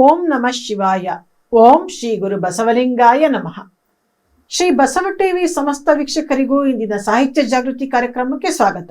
ಓಂ ನಮಃ ಶಿವಾಯ. ಓಂ ಶ್ರೀ ಗುರು ಬಸವಲಿಂಗಾಯ ನಮಃ. ಶ್ರೀ ಬಸವ ಟಿವಿ ಸಮಸ್ತ ವೀಕ್ಷಕರಿಗೂ ಇಂದಿನ ಸಾಹಿತ್ಯ ಜಾಗೃತಿ ಕಾರ್ಯಕ್ರಮಕ್ಕೆ ಸ್ವಾಗತ.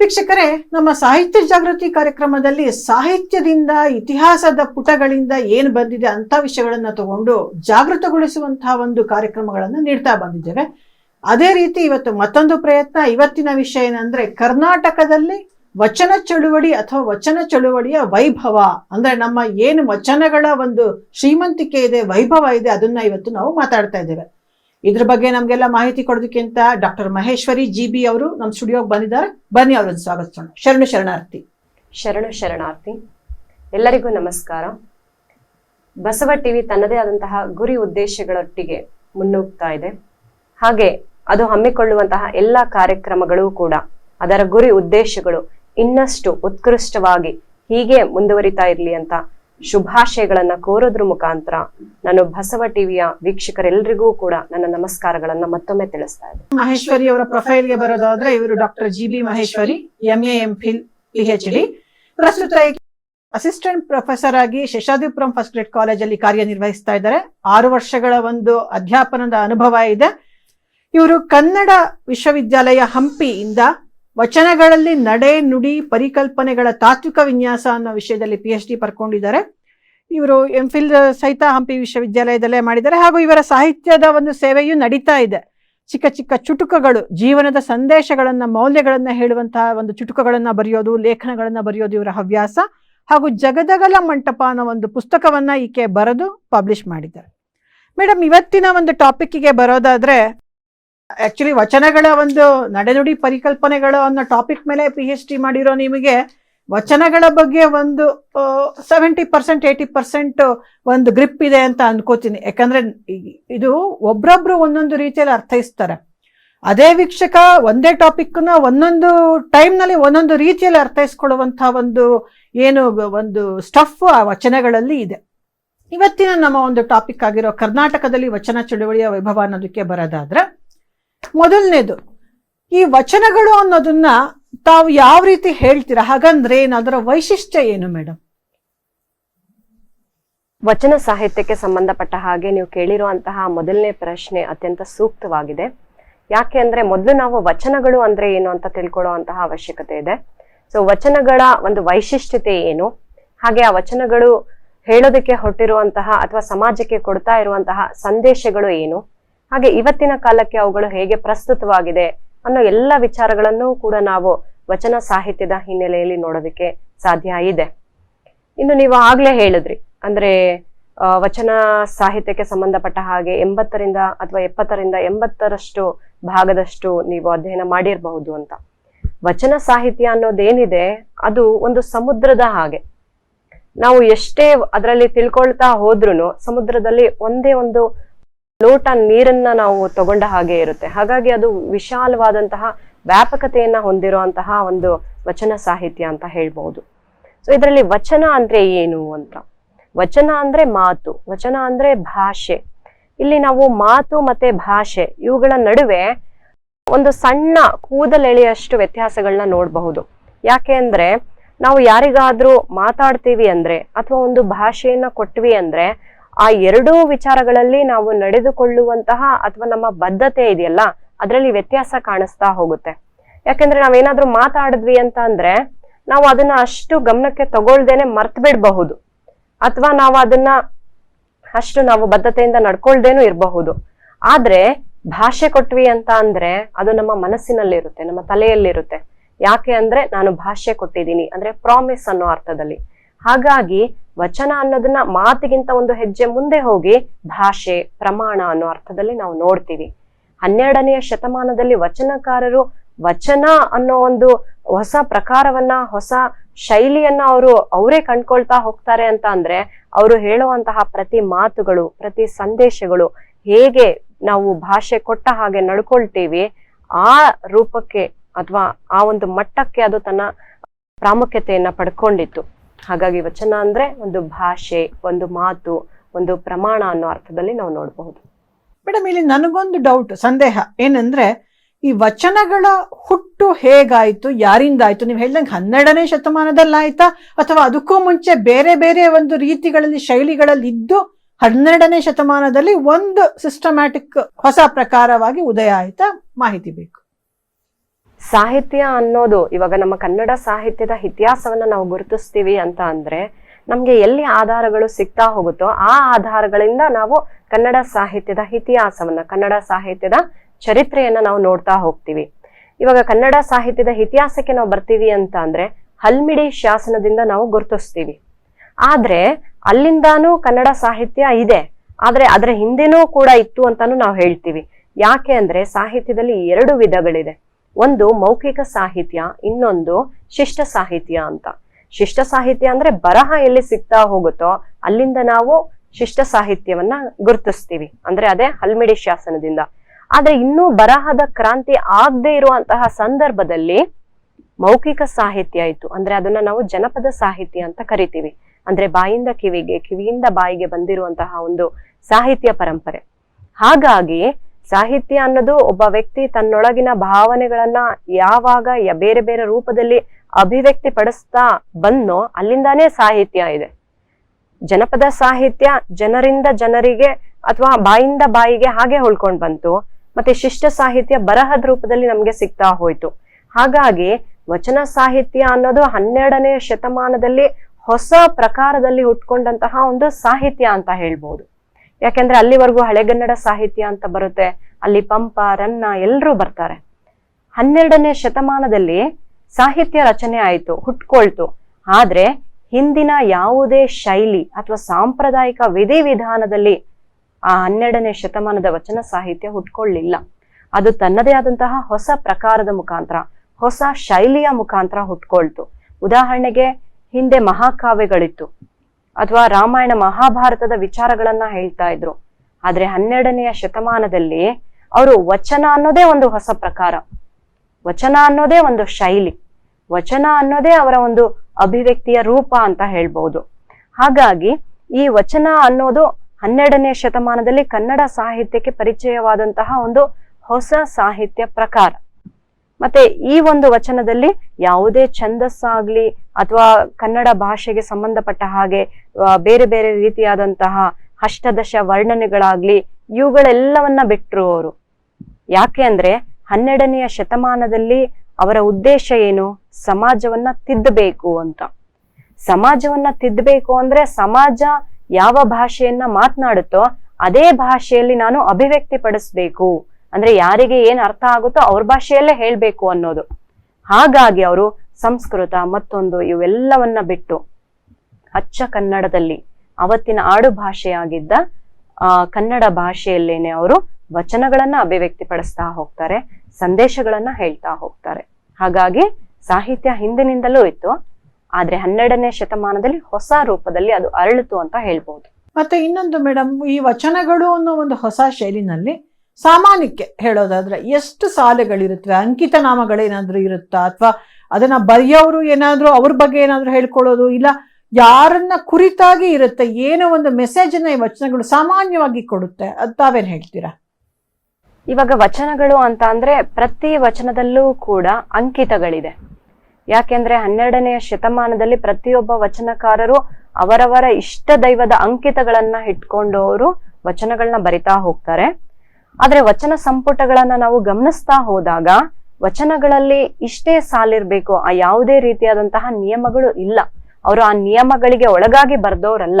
ವೀಕ್ಷಕರೇ, ನಮ್ಮ ಸಾಹಿತ್ಯ ಜಾಗೃತಿ ಕಾರ್ಯಕ್ರಮದಲ್ಲಿ ಸಾಹಿತ್ಯದಿಂದ ಇತಿಹಾಸದ ಪುಟಗಳಿಂದ ಏನು ಬಂದಿದೆ ಅಂತ ವಿಷಯಗಳನ್ನ ತಗೊಂಡು ಜಾಗೃತಗೊಳಿಸುವಂತಹ ಒಂದು ಕಾರ್ಯಕ್ರಮಗಳನ್ನು ನೀಡ್ತಾ ಬಂದಿದ್ದೇವೆ. ಅದೇ ರೀತಿ ಇವತ್ತು ಮತ್ತೊಂದು ಪ್ರಯತ್ನ, ಇವತ್ತಿನ ವಿಷಯ ಏನಂದ್ರೆ ಕರ್ನಾಟಕದಲ್ಲಿ ವಚನ ಚಳುವಳಿ ಅಥವಾ ವಚನ ಚಳುವಳಿಯ ವೈಭವ, ಅಂದ್ರೆ ನಮ್ಮ ಏನು ವಚನಗಳ ಒಂದು ಶ್ರೀಮಂತಿಕೆ ಇದೆ, ವೈಭವ ಇದೆ, ಅದನ್ನ ಇವತ್ತು ನಾವು ಮಾತಾಡ್ತಾ ಇದ್ದೇವೆ. ಇದ್ರ ಬಗ್ಗೆ ನಮ್ಗೆಲ್ಲ ಮಾಹಿತಿ ಕೊಡೋದಕ್ಕಿಂತ ಡಾಕ್ಟರ್ ಮಹೇಶ್ವರಿ ಜಿ ಬಿ ಅವರು ನಮ್ಮ ಸ್ಟುಡಿಯೋಗೆ ಬಂದಿದ್ದಾರೆ. ಬನ್ನಿ ಅವರನ್ನು ಸ್ವಾಗತಿಸೋಣ ಶರಣು ಶರಣಾರ್ಥಿ. ಶರಣ ಶರಣಾರ್ಥಿ, ಎಲ್ಲರಿಗೂ ನಮಸ್ಕಾರ. ಬಸವ ಟಿವಿ ತನ್ನದೇ ಆದಂತಹ ಗುರಿ ಉದ್ದೇಶಗಳೊಟ್ಟಿಗೆ ಮುನ್ನುಗ್ತಾ ಇದೆ. ಹಾಗೆ ಅದು ಹಮ್ಮಿಕೊಳ್ಳುವಂತಹ ಎಲ್ಲ ಕಾರ್ಯಕ್ರಮಗಳು ಕೂಡ ಅದರ ಗುರಿ ಉದ್ದೇಶಗಳು ಇನ್ನಷ್ಟು ಉತ್ಕೃಷ್ಟವಾಗಿ ಹೀಗೆ ಮುಂದುವರಿತಾ ಇರಲಿ ಅಂತ ಶುಭಾಶಯಗಳನ್ನ ಕೋರೋದ್ರ ಮುಖಾಂತರ ನಾನು ಬಸವ ಟಿವಿಯ ವೀಕ್ಷಕರೆಲ್ಲರಿಗೂ ಕೂಡ ನನ್ನ ನಮಸ್ಕಾರಗಳನ್ನ ಮತ್ತೊಮ್ಮೆ ತಿಳಿಸ್ತಾ ಇದ್ದೆ ಮಹೇಶ್ವರಿ ಅವರ ಪ್ರೊಫೈಲ್ಗೆ ಬರೋದಾದ್ರೆ ಇವರು doctor G B Maheshwari M A M Phil P H D ಪ್ರಸ್ತುತ ಅಸಿಸ್ಟೆಂಟ್ ಪ್ರೊಫೆಸರ್ ಆಗಿ ಶೇಷಾದಿಪುರಂ ಫಸ್ಟ್ ಗ್ರೇಡ್ ಕಾಲೇಜಲ್ಲಿ ಕಾರ್ಯನಿರ್ವಹಿಸ್ತಾ ಇದ್ದಾರೆ. ಆರು ವರ್ಷಗಳ ಒಂದು ಅಧ್ಯಾಪನದ ಅನುಭವ ಇದೆ. ಇವರು ಕನ್ನಡ ವಿಶ್ವವಿದ್ಯಾಲಯ ಹಂಪಿಯಿಂದ ವಚನಗಳಲ್ಲಿ ನಡೆ ನುಡಿ ಪರಿಕಲ್ಪನೆಗಳ ತಾತ್ವಿಕ ವಿನ್ಯಾಸ ಅನ್ನೋ ವಿಷಯದಲ್ಲಿ ಪಿ ಎಚ್ ಡಿ ಪಡ್ಕೊಂಡಿದ್ದಾರೆ ಇವರು ಎಂ ಫಿಲ್ ಸಹಿತ ಹಂಪಿ ವಿಶ್ವವಿದ್ಯಾಲಯದಲ್ಲೇ ಮಾಡಿದ್ದಾರೆ. ಹಾಗೂ ಇವರ ಸಾಹಿತ್ಯದ ಒಂದು ಸೇವೆಯೂ ನಡೀತಾ ಇದೆ. ಚಿಕ್ಕ ಚಿಕ್ಕ ಚುಟುಕಗಳು, ಜೀವನದ ಸಂದೇಶಗಳನ್ನು, ಮೌಲ್ಯಗಳನ್ನು ಹೇಳುವಂತಹ ಒಂದು ಚುಟುಕಗಳನ್ನು ಬರೆಯೋದು, ಲೇಖನಗಳನ್ನು ಬರೆಯೋದು ಇವರ ಹವ್ಯಾಸ. ಹಾಗೂ ಜಗದಗಲ ಮಂಟಪ ಅನ್ನೋ ಒಂದು ಪುಸ್ತಕವನ್ನು ಈಕೆ ಬರೆದು ಪಬ್ಲಿಷ್ ಮಾಡಿದ್ದಾರೆ. ಮೇಡಮ್, ಇವತ್ತಿನ ಒಂದು ಟಾಪಿಕ್ಕಿಗೆ ಬರೋದಾದ್ರೆ ಆಕ್ಚುಲಿ ವಚನಗಳ ಒಂದು ನಡೆನುಡಿ ಪರಿಕಲ್ಪನೆಗಳು ಅನ್ನೋ ಟಾಪಿಕ್ ಮೇಲೆ ಪಿ ಎಚ್ ಡಿ ಮಾಡಿರೋ ನಿಮಗೆ ವಚನಗಳ ಬಗ್ಗೆ ಒಂದು ಸೆವೆಂಟಿ ಪರ್ಸೆಂಟ್ ಏಯ್ಟಿ ಪರ್ಸೆಂಟ್ ಒಂದು ಗ್ರಿಪ್ ಇದೆ ಅಂತ ಅನ್ಕೋತೀನಿ. ಯಾಕಂದ್ರೆ ಇದು ಒಬ್ರೊಬ್ರು ಒಂದೊಂದು ರೀತಿಯಲ್ಲಿ ಅರ್ಥೈಸ್ತಾರೆ. ಅದೇ ವೀಕ್ಷಕ ಒಂದೇ ಟಾಪಿಕ್ನ ಒಂದೊಂದು ಟೈಮ್ನಲ್ಲಿ ಒಂದೊಂದು ರೀತಿಯಲ್ಲಿ ಅರ್ಥೈಸ್ಕೊಳ್ಳುವಂತಹ ಒಂದು ಏನು ಒಂದು ಸ್ಟಫ್ ಆ ವಚನಗಳಲ್ಲಿ ಇದೆ. ಇವತ್ತಿನ ನಮ್ಮ ಒಂದು ಟಾಪಿಕ್ ಆಗಿರೋ ಕರ್ನಾಟಕದಲ್ಲಿ ವಚನ ಚಳುವಳಿಯ ವೈಭವ ಅನ್ನೋದಕ್ಕೆ ಬರೋದಾದ್ರೆ ಮೊದಲನೇದು, ಈ ವಚನಗಳು ಅನ್ನೋದನ್ನ ತಾವು ಯಾವ ರೀತಿ ಹೇಳ್ತೀರಾ? ಹಾಗಂದ್ರೆ ಅದರ ವೈಶಿಷ್ಟ್ಯ ಏನು ಮೇಡಮ್? ವಚನ ಸಾಹಿತ್ಯಕ್ಕೆ ಸಂಬಂಧಪಟ್ಟ ಹಾಗೆ ನೀವು ಕೇಳಿರುವಂತಹ ಮೊದಲನೇ ಪ್ರಶ್ನೆ ಅತ್ಯಂತ ಸೂಕ್ತವಾಗಿದೆ. ಯಾಕೆ ಅಂದ್ರೆ ಮೊದಲು ನಾವು ವಚನಗಳು ಅಂದ್ರೆ ಏನು ಅಂತ ತಿಳ್ಕೊಳ್ಳುವಂತಹ ಅವಶ್ಯಕತೆ ಇದೆ. ಸೊ ವಚನಗಳ ಒಂದು ವೈಶಿಷ್ಟ್ಯತೆ ಏನು? ಹಾಗೆ ಆ ವಚನಗಳು ಹೇಳೋದಕ್ಕೆ ಹೊಟ್ಟಿರುವಂತಹ ಅಥವಾ ಸಮಾಜಕ್ಕೆ ಕೊಡ್ತಾ ಇರುವಂತಹ ಸಂದೇಶಗಳು ಏನು? ಹಾಗೆ ಇವತ್ತಿನ ಕಾಲಕ್ಕೆ ಅವುಗಳು ಹೇಗೆ ಪ್ರಸ್ತುತವಾಗಿದೆ ಅನ್ನೋ ಎಲ್ಲ ವಿಚಾರಗಳನ್ನು ಕೂಡ ನಾವು ವಚನ ಸಾಹಿತ್ಯದ ಹಿನ್ನೆಲೆಯಲ್ಲಿ ನೋಡೋದಕ್ಕೆ ಸಾಧ್ಯ ಇದೆ. ಇನ್ನು ನೀವು ಆಗ್ಲೇ ಹೇಳಿದ್ರಿ, ಅಂದ್ರೆ ವಚನ ಸಾಹಿತ್ಯಕ್ಕೆ ಸಂಬಂಧಪಟ್ಟ ಹಾಗೆ ಎಂಬತ್ತರಿಂದ ಅಥವಾ ಎಪ್ಪತ್ತರಿಂದ ಎಂಬತ್ತರಷ್ಟು ಭಾಗದಷ್ಟು ನೀವು ಅಧ್ಯಯನ ಮಾಡಿರಬಹುದು ಅಂತ. ವಚನ ಸಾಹಿತ್ಯ ಅನ್ನೋದೇನಿದೆ, ಅದು ಒಂದು ಸಮುದ್ರದ ಹಾಗೆ. ನಾವು ಎಷ್ಟೇ ಅದರಲ್ಲಿ ತಿಳ್ಕೊಳ್ತಾ ಹೋದ್ರುನು ಸಮುದ್ರದಲ್ಲಿ ಒಂದೇ ಒಂದು ಲೋಟ ನೀರನ್ನ ನಾವು ತಗೊಂಡ ಹಾಗೆ ಇರುತ್ತೆ. ಹಾಗಾಗಿ ಅದು ವಿಶಾಲವಾದಂತಹ ವ್ಯಾಪಕತೆಯನ್ನ ಹೊಂದಿರುವಂತಹ ಒಂದು ವಚನ ಸಾಹಿತ್ಯ ಅಂತ ಹೇಳ್ಬಹುದು ಸೊ ಇದರಲ್ಲಿ ವಚನ ಅಂದ್ರೆ ಏನು ಅಂತ? ವಚನ ಅಂದ್ರೆ ಮಾತು, ವಚನ ಅಂದ್ರೆ ಭಾಷೆ. ಇಲ್ಲಿ ನಾವು ಮಾತು ಮತ್ತೆ ಭಾಷೆ ಇವುಗಳ ನಡುವೆ ಒಂದು ಸಣ್ಣ ಕೂದಲೆಳೆಯಷ್ಟು ವ್ಯತ್ಯಾಸಗಳನ್ನ ನೋಡಬಹುದು. ಯಾಕೆ ಅಂದ್ರೆ ನಾವು ಯಾರಿಗಾದ್ರೂ ಮಾತಾಡ್ತೀವಿ ಅಂದ್ರೆ, ಅಥವಾ ಒಂದು ಭಾಷೆಯನ್ನ ಕೊಟ್ವಿ ಅಂದ್ರೆ ಆ ಎರಡೂ ವಿಚಾರಗಳಲ್ಲಿ ನಾವು ನಡೆದುಕೊಳ್ಳುವಂತಹ ಅಥವಾ ನಮ್ಮ ಬದ್ಧತೆ ಇದೆಯಲ್ಲ, ಅದರಲ್ಲಿ ವ್ಯತ್ಯಾಸ ಕಾಣಿಸ್ತಾ ಹೋಗುತ್ತೆ. ಯಾಕಂದ್ರೆ ನಾವೇನಾದ್ರೂ ಮಾತಾಡಿದ್ವಿ ಅಂತ ಅಂದ್ರೆ ನಾವು ಅದನ್ನ ಅಷ್ಟು ಗಮನಕ್ಕೆ ತಗೊಳ್ದೇನೆ ಮರ್ತ್ ಬಿಡಬಹುದು. ಅಥವಾ ನಾವು ಅದನ್ನ ಅಷ್ಟು ನಾವು ಬದ್ಧತೆಯಿಂದ ನಡ್ಕೊಳ್ದೇನು ಇರಬಹುದು. ಆದ್ರೆ ಭಾಷೆ ಕೊಟ್ವಿ ಅಂತ ಅಂದ್ರೆ ಅದು ನಮ್ಮ ಮನಸ್ಸಿನಲ್ಲಿರುತ್ತೆ, ನಮ್ಮ ತಲೆಯಲ್ಲಿರುತ್ತೆ. ಯಾಕೆ ಅಂದ್ರೆ ನಾನು ಭಾಷೆ ಕೊಟ್ಟಿದ್ದೀನಿ, ಅಂದ್ರೆ ಪ್ರಾಮಿಸ್ ಅನ್ನೋ ಅರ್ಥದಲ್ಲಿ. ಹಾಗಾಗಿ ವಚನ ಅನ್ನೋದನ್ನ ಮಾತಿಗಿಂತ ಒಂದು ಹೆಜ್ಜೆ ಮುಂದೆ ಹೋಗಿ ಭಾಷೆ, ಪ್ರಮಾಣ ಅನ್ನೋ ಅರ್ಥದಲ್ಲಿ ನಾವು ನೋಡ್ತೀವಿ. ಹನ್ನೆರಡನೆಯ ಶತಮಾನದಲ್ಲಿ ವಚನಕಾರರು ವಚನ ಅನ್ನೋ ಒಂದು ಹೊಸ ಪ್ರಕಾರವನ್ನ, ಹೊಸ ಶೈಲಿಯನ್ನ ಅವರು, ಅವರೇ ಕಂಡ್ಕೊಳ್ತಾ ಹೋಗ್ತಾರೆ ಅಂತ ಅಂದ್ರೆ ಅವರು ಹೇಳುವಂತಹ ಪ್ರತಿ ಮಾತುಗಳು, ಪ್ರತಿ ಸಂದೇಶಗಳು ಹೇಗೆ ನಾವು ಭಾಷೆ ಕೊಟ್ಟ ಹಾಗೆ ನಡ್ಕೊಳ್ತೀವಿ, ಆ ರೂಪಕ್ಕೆ ಅಥವಾ ಆ ಒಂದು ಮಟ್ಟಕ್ಕೆ ಅದು ತನ್ನ ಪ್ರಾಮುಖ್ಯತೆಯನ್ನ ಪಡ್ಕೊಂಡಿತ್ತು. ಹಾಗಾಗಿ ವಚನ ಅಂದ್ರೆ ಒಂದು ಭಾಷೆ, ಒಂದು ಮಾತು, ಒಂದು ಪ್ರಮಾಣ ಅನ್ನೋ ಅರ್ಥದಲ್ಲಿ ನಾವು ನೋಡಬಹುದು. ಮೇಡಮ್, ಇಲ್ಲಿ ನನಗೊಂದು ಡೌಟ್ ಸಂದೇಹ. ಏನಂದ್ರೆ, ಈ ವಚನಗಳ ಹುಟ್ಟು ಹೇಗಾಯ್ತು, ಯಾರಿಂದಾಯ್ತು? ನೀವು ಹೇಳ್ದಂಗೆ ಹನ್ನೆರಡನೇ ಶತಮಾನದಲ್ಲಾಯ್ತಾ? ಅಥವಾ ಅದಕ್ಕೂ ಮುಂಚೆ ಬೇರೆ ಬೇರೆ ಒಂದು ರೀತಿಗಳಲ್ಲಿ, ಶೈಲಿಗಳಲ್ಲಿ ಇದ್ದು ಹನ್ನೆರಡನೇ ಶತಮಾನದಲ್ಲಿ ಒಂದು ಸಿಸ್ಟಮ್ಯಾಟಿಕ್ ಹೊಸ ಪ್ರಕಾರವಾಗಿ ಉದಯ ಆಯ್ತಾ? ಮಾಹಿತಿ ಬೇಕು. ಸಾಹಿತ್ಯ ಅನ್ನೋದು, ಇವಾಗ ನಮ್ಮ ಕನ್ನಡ ಸಾಹಿತ್ಯದ ಇತಿಹಾಸವನ್ನ ನಾವು ಗುರುತಿಸ್ತೀವಿ ಅಂತ ಅಂದ್ರೆ ನಮ್ಗೆ ಎಲ್ಲಿ ಆಧಾರಗಳು ಸಿಗ್ತಾ ಹೋಗುತ್ತೋ ಆ ಆಧಾರಗಳಿಂದ ನಾವು ಕನ್ನಡ ಸಾಹಿತ್ಯದ ಇತಿಹಾಸವನ್ನ, ಕನ್ನಡ ಸಾಹಿತ್ಯದ ಚರಿತ್ರೆಯನ್ನ ನಾವು ನೋಡ್ತಾ ಹೋಗ್ತೀವಿ. ಇವಾಗ ಕನ್ನಡ ಸಾಹಿತ್ಯದ ಇತಿಹಾಸಕ್ಕೆ ನಾವು ಬರ್ತೀವಿ ಅಂತ ಅಂದ್ರೆ ಹಲ್ಮಿಡಿ ಶಾಸನದಿಂದ ನಾವು ಗುರುತಿಸ್ತೀವಿ. ಆದ್ರೆ ಅಲ್ಲಿಂದಾನು ಕನ್ನಡ ಸಾಹಿತ್ಯ ಇದೆ. ಆದ್ರೆ ಅದರ ಹಿಂದೆನೂ ಕೂಡ ಇತ್ತು ಅಂತಾನು ನಾವು ಹೇಳ್ತೀವಿ. ಯಾಕೆ ಅಂದ್ರೆ ಸಾಹಿತ್ಯದಲ್ಲಿ ಎರಡು ವಿಧಗಳಿದೆ. ಒಂದು ಮೌಖಿಕ ಸಾಹಿತ್ಯ, ಇನ್ನೊಂದು ಶಿಷ್ಟ ಸಾಹಿತ್ಯ ಅಂತ. ಶಿಷ್ಟ ಸಾಹಿತ್ಯ ಅಂದ್ರೆ ಬರಹ ಎಲ್ಲಿ ಸಿಗ್ತಾ ಹೋಗುತ್ತೋ ಅಲ್ಲಿಂದ ನಾವು ಶಿಷ್ಟ ಸಾಹಿತ್ಯವನ್ನ ಗುರುತಿಸ್ತೀವಿ. ಅಂದ್ರೆ ಅದೇ ಹಲ್ಮಿಡಿ ಶಾಸನದಿಂದ. ಆದ್ರೆ ಇನ್ನೂ ಬರಹದ ಕ್ರಾಂತಿ ಆಗದೆ ಇರುವಂತಹ ಸಂದರ್ಭದಲ್ಲಿ ಮೌಖಿಕ ಸಾಹಿತ್ಯ ಇತ್ತು ಅಂದ್ರೆ ಅದನ್ನ ನಾವು ಜನಪದ ಸಾಹಿತ್ಯ ಅಂತ ಕರಿತೀವಿ. ಅಂದ್ರೆ ಬಾಯಿಂದ ಕಿವಿಗೆ, ಕಿವಿಯಿಂದ ಬಾಯಿಗೆ ಬಂದಿರುವಂತಹ ಒಂದು ಸಾಹಿತ್ಯ ಪರಂಪರೆ. ಹಾಗಾಗಿ ಸಾಹಿತ್ಯ ಅನ್ನೋದು ಒಬ್ಬ ವ್ಯಕ್ತಿ ತನ್ನೊಳಗಿನ ಭಾವನೆಗಳನ್ನ ಯಾವಾಗ ಬೇರೆ ಬೇರೆ ರೂಪದಲ್ಲಿ ಅಭಿವ್ಯಕ್ತಿ ಪಡಿಸ್ತಾ ಬಂದೋ ಅಲ್ಲಿಂದಾನೇ ಸಾಹಿತ್ಯ ಇದೆ. ಜನಪದ ಸಾಹಿತ್ಯ ಜನರಿಂದ ಜನರಿಗೆ ಅಥವಾ ಬಾಯಿಂದ ಬಾಯಿಗೆ ಹಾಗೆ ಹೊಳ್ಕೊಂಡ್ ಬಂತು. ಮತ್ತೆ ಶಿಷ್ಟ ಸಾಹಿತ್ಯ ಬರಹದ ರೂಪದಲ್ಲಿ ನಮ್ಗೆ ಸಿಗ್ತಾ ಹೋಯ್ತು. ಹಾಗಾಗಿ ವಚನ ಸಾಹಿತ್ಯ ಅನ್ನೋದು ಹನ್ನೆರಡನೇ ಶತಮಾನದಲ್ಲಿ ಹೊಸ ಪ್ರಕಾರದಲ್ಲಿ ಹುಟ್ಕೊಂಡಂತಹ ಒಂದು ಸಾಹಿತ್ಯ ಅಂತ ಹೇಳ್ಬೋದು. ಯಾಕೆಂದ್ರೆ ಅಲ್ಲಿವರೆಗೂ ಹಳೆಗನ್ನಡ ಸಾಹಿತ್ಯ ಅಂತ ಬರುತ್ತೆ. ಅಲ್ಲಿ ಪಂಪ, ರನ್ನ ಎಲ್ಲರೂ ಬರ್ತಾರೆ. ಹನ್ನೆರಡನೇ ಶತಮಾನದಲ್ಲಿ ಸಾಹಿತ್ಯ ರಚನೆ ಆಯಿತು, ಹುಟ್ಕೊಳ್ತು. ಆದ್ರೆ ಹಿಂದಿನ ಯಾವುದೇ ಶೈಲಿ ಅಥವಾ ಸಾಂಪ್ರದಾಯಿಕ ವಿಧಿವಿಧಾನದಲ್ಲಿ ಆ ಹನ್ನೆರಡನೇ ಶತಮಾನದ ವಚನ ಸಾಹಿತ್ಯ ಹುಟ್ಕೊಳ್ಳಿಲ್ಲ. ಅದು ತನ್ನದೇ ಆದಂತಹ ಹೊಸ ಪ್ರಕಾರದ ಮುಖಾಂತರ, ಹೊಸ ಶೈಲಿಯ ಮುಖಾಂತರ ಹುಟ್ಕೊಳ್ತು. ಉದಾಹರಣೆಗೆ ಹಿಂದೆ ಮಹಾಕಾವ್ಯಗಳಿತ್ತು. ಅಥವಾ ರಾಮಾಯಣ ಮಹಾಭಾರತದ ವಿಚಾರಗಳನ್ನ ಹೇಳ್ತಾ ಇದ್ರು. ಆದ್ರೆ ಹನ್ನೆರಡನೆಯ ಶತಮಾನದಲ್ಲಿ ಅವರು ವಚನ ಅನ್ನೋದೇ ಒಂದು ಹೊಸ ಪ್ರಕಾರ. ವಚನ ಅನ್ನೋದೇ ಒಂದು ಶೈಲಿ. ವಚನ ಅನ್ನೋದೇ ಅವರ ಒಂದು ಅಭಿವ್ಯಕ್ತಿಯ ರೂಪ ಅಂತ ಹೇಳ್ಬಹುದು ಹಾಗಾಗಿ ಈ ವಚನ ಅನ್ನೋದು ಹನ್ನೆರಡನೇ ಶತಮಾನದಲ್ಲಿ ಕನ್ನಡ ಸಾಹಿತ್ಯಕ್ಕೆ ಪರಿಚಯವಾದಂತಹ ಒಂದು ಹೊಸ ಸಾಹಿತ್ಯ ಪ್ರಕಾರ. ಮತ್ತೆ ಈ ಒಂದು ವಚನದಲ್ಲಿ ಯಾವುದೇ ಛಂದಸ್ಸಾಗ್ಲಿ ಅಥವಾ ಕನ್ನಡ ಭಾಷೆಗೆ ಸಂಬಂಧಪಟ್ಟ ಹಾಗೆ ಬೇರೆ ಬೇರೆ ರೀತಿಯಾದಂತಹ ಅಷ್ಟದಶ ವರ್ಣನೆಗಳಾಗ್ಲಿ ಇವುಗಳೆಲ್ಲವನ್ನ ಬಿಟ್ಟರು ಅವರು ಯಾಕೆ ಅಂದ್ರೆ ಹನ್ನೆರಡನೆಯ ಶತಮಾನದಲ್ಲಿ ಅವರ ಉದ್ದೇಶ ಏನು? ಸಮಾಜವನ್ನ ತಿದ್ದಬೇಕು ಅಂತ. ಸಮಾಜವನ್ನ ತಿದ್ದಬೇಕು ಅಂದ್ರೆ ಸಮಾಜ ಯಾವ ಭಾಷೆಯನ್ನ ಮಾತನಾಡುತ್ತೋ ಅದೇ ಭಾಷೆಯಲ್ಲಿ ನಾನು ಅಭಿವ್ಯಕ್ತಿ ಪಡಿಸ್ಬೇಕು. ಅಂದ್ರೆ ಯಾರಿಗೆ ಏನ್ ಅರ್ಥ ಆಗುತ್ತೋ ಅವ್ರ ಭಾಷೆಯಲ್ಲೇ ಹೇಳ್ಬೇಕು ಅನ್ನೋದು. ಹಾಗಾಗಿ ಅವರು ಸಂಸ್ಕೃತ ಮತ್ತೊಂದು ಇವೆಲ್ಲವನ್ನ ಬಿಟ್ಟು ಅಚ್ಚ ಕನ್ನಡದಲ್ಲಿ ಅವತ್ತಿನ ಆಡು ಭಾಷೆಯಾಗಿದ್ದ, ಆ, ಕನ್ನಡ ಭಾಷೆಯಲ್ಲೇನೆ ಅವರು ವಚನಗಳನ್ನ ಅಭಿವ್ಯಕ್ತಿ ಪಡಿಸ್ತಾ ಹೋಗ್ತಾರೆ, ಸಂದೇಶಗಳನ್ನ ಹೇಳ್ತಾ ಹೋಗ್ತಾರೆ. ಹಾಗಾಗಿ ಸಾಹಿತ್ಯ ಹಿಂದಿನಿಂದಲೂ ಇತ್ತು, ಆದ್ರೆ ಹನ್ನೆರಡನೇ ಶತಮಾನದಲ್ಲಿ ಹೊಸ ರೂಪದಲ್ಲಿ ಅದು ಅರಳಿತು ಅಂತ ಹೇಳ್ಬೋದು. ಮತ್ತೆ ಇನ್ನೊಂದು ಮೇಡಮ್, ಈ ವಚನಗಳು ಅನ್ನೋ ಒಂದು ಹೊಸ ಶೈಲಿನಲ್ಲಿ ಸಾಮಾನ್ಯಕ್ಕೆ ಹೇಳೋದಾದ್ರೆ ಎಷ್ಟು ಸಾಲುಗಳಿರುತ್ತವೆ? ಅಂಕಿತ ನಾಮಗಳೇನಾದ್ರೂ ಇರುತ್ತಾ? ಅಥವಾ ಅದನ್ನ ಬರೆಯೋರು ಏನಾದ್ರೂ ಅವ್ರ ಬಗ್ಗೆ ಏನಾದ್ರೂ ಹೇಳ್ಕೊಳ್ಳೋದು? ಇಲ್ಲ ಯಾರನ್ನ ಕುರಿತಾಗಿ ಇರುತ್ತೆ? ಏನೋ ಒಂದು ಮೆಸೇಜ್ ಅನ್ನ ಈ ವಚನಗಳು ಸಾಮಾನ್ಯವಾಗಿ ಕೊಡುತ್ತೆ ಅದ್ ತಾವೇನ್ ಹೇಳ್ತೀರಾ? ಇವಾಗ ವಚನಗಳು ಅಂತ ಅಂದ್ರೆ ಪ್ರತಿ ವಚನದಲ್ಲೂ ಕೂಡ ಅಂಕಿತಗಳಿದೆ. ಯಾಕೆಂದ್ರೆ ಹನ್ನೆರಡನೆಯ ಶತಮಾನದಲ್ಲಿ ಪ್ರತಿಯೊಬ್ಬ ವಚನಕಾರರು ಅವರವರ ಇಷ್ಟ ದೈವದ ಅಂಕಿತಗಳನ್ನ ಇಟ್ಕೊಂಡು ಅವರು ವಚನಗಳನ್ನ ಬರಿತಾ ಹೋಗ್ತಾರೆ. ಆದ್ರೆ ವಚನ ಸಂಪುಟಗಳನ್ನ ನಾವು ಗಮನಿಸ್ತಾ ಹೋದಾಗ ವಚನಗಳಲ್ಲಿ ಇಷ್ಟೇ ಸಾಲಿರ್ಬೇಕು, ಆ ಯಾವುದೇ ರೀತಿಯಾದಂತಹ ನಿಯಮಗಳು ಇಲ್ಲ. ಅವರು ಆ ನಿಯಮಗಳಿಗೆ ಒಳಗಾಗಿ ಬರ್ದವ್ರಲ್ಲ.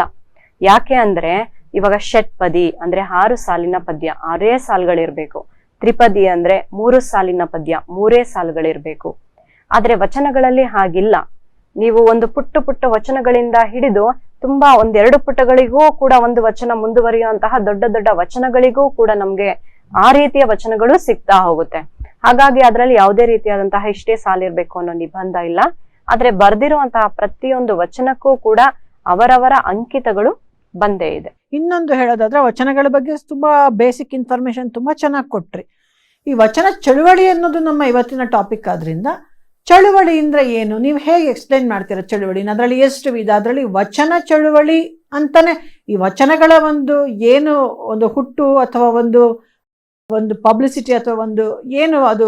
ಯಾಕೆ ಅಂದ್ರೆ ಇವಾಗ ಷಟ್ಪದಿ ಅಂದ್ರೆ ಆರು ಸಾಲಿನ ಪದ್ಯ, ಆರೇ ಸಾಲುಗಳಿರ್ಬೇಕು. ತ್ರಿಪದಿ ಅಂದ್ರೆ ಮೂರು ಸಾಲಿನ ಪದ್ಯ, ಮೂರೇ ಸಾಲುಗಳಿರ್ಬೇಕು. ಆದ್ರೆ ವಚನಗಳಲ್ಲಿ ಹಾಗಿಲ್ಲ. ನೀವು ಒಂದು ಪುಟ್ಟ ಪುಟ್ಟ ವಚನಗಳಿಂದ ಹಿಡಿದು ತುಂಬಾ ಒಂದೆರಡು ಪುಟಗಳಿಗೂ ಕೂಡ ಒಂದು ವಚನ ಮುಂದುವರಿಯುವಂತಹ ದೊಡ್ಡ ದೊಡ್ಡ ವಚನಗಳಿಗೂ ಕೂಡ ನಮ್ಗೆ ಆ ರೀತಿಯ ವಚನಗಳು ಸಿಗ್ತಾ ಹೋಗುತ್ತೆ. ಹಾಗಾಗಿ ಅದರಲ್ಲಿ ಯಾವುದೇ ರೀತಿಯಾದಂತಹ ಇಷ್ಟೇ ಸಾಲಿರ್ಬೇಕು ಅನ್ನೋ ನಿಬಂಧ ಇಲ್ಲ. ಆದ್ರೆ ಬರ್ದಿರುವಂತಹ ಪ್ರತಿಯೊಂದು ವಚನಕ್ಕೂ ಕೂಡ ಅವರವರ ಅಂಕಿತಗಳು ಬಂದೇ ಇದೆ. ಇನ್ನೊಂದು ಹೇಳೋದಾದ್ರೆ ವಚನಗಳ ಬಗ್ಗೆ ತುಂಬಾ ಬೇಸಿಕ್ ಇನ್ಫಾರ್ಮೇಶನ್ ತುಂಬಾ ಚೆನ್ನಾಗಿ ಕೊಟ್ರಿ. ಈ ವಚನ ಚಳುವಳಿ ಅನ್ನೋದು ನಮ್ಮ ಇವತ್ತಿನ ಟಾಪಿಕ್ ಆದ್ರಿಂದ ಚಳುವಳಿ ಅಂದ್ರೆ ಏನು? ನೀವು ಹೇಗೆ ಎಕ್ಸ್ಪ್ಲೈನ್ ಮಾಡ್ತೀರಾ ಚಳುವಳಿನ ಅದರಲ್ಲಿ ಎಷ್ಟು ವಿಧ? ಅದರಲ್ಲಿ ವಚನ ಚಳುವಳಿ ಅಂತಾನೆ ಈ ವಚನಗಳ ಒಂದು ಏನು ಒಂದು ಹುಟ್ಟು ಅಥವಾ ಒಂದು ಒಂದು ಪಬ್ಲಿಸಿಟಿ ಅಥವಾ ಒಂದು ಏನು ಅದು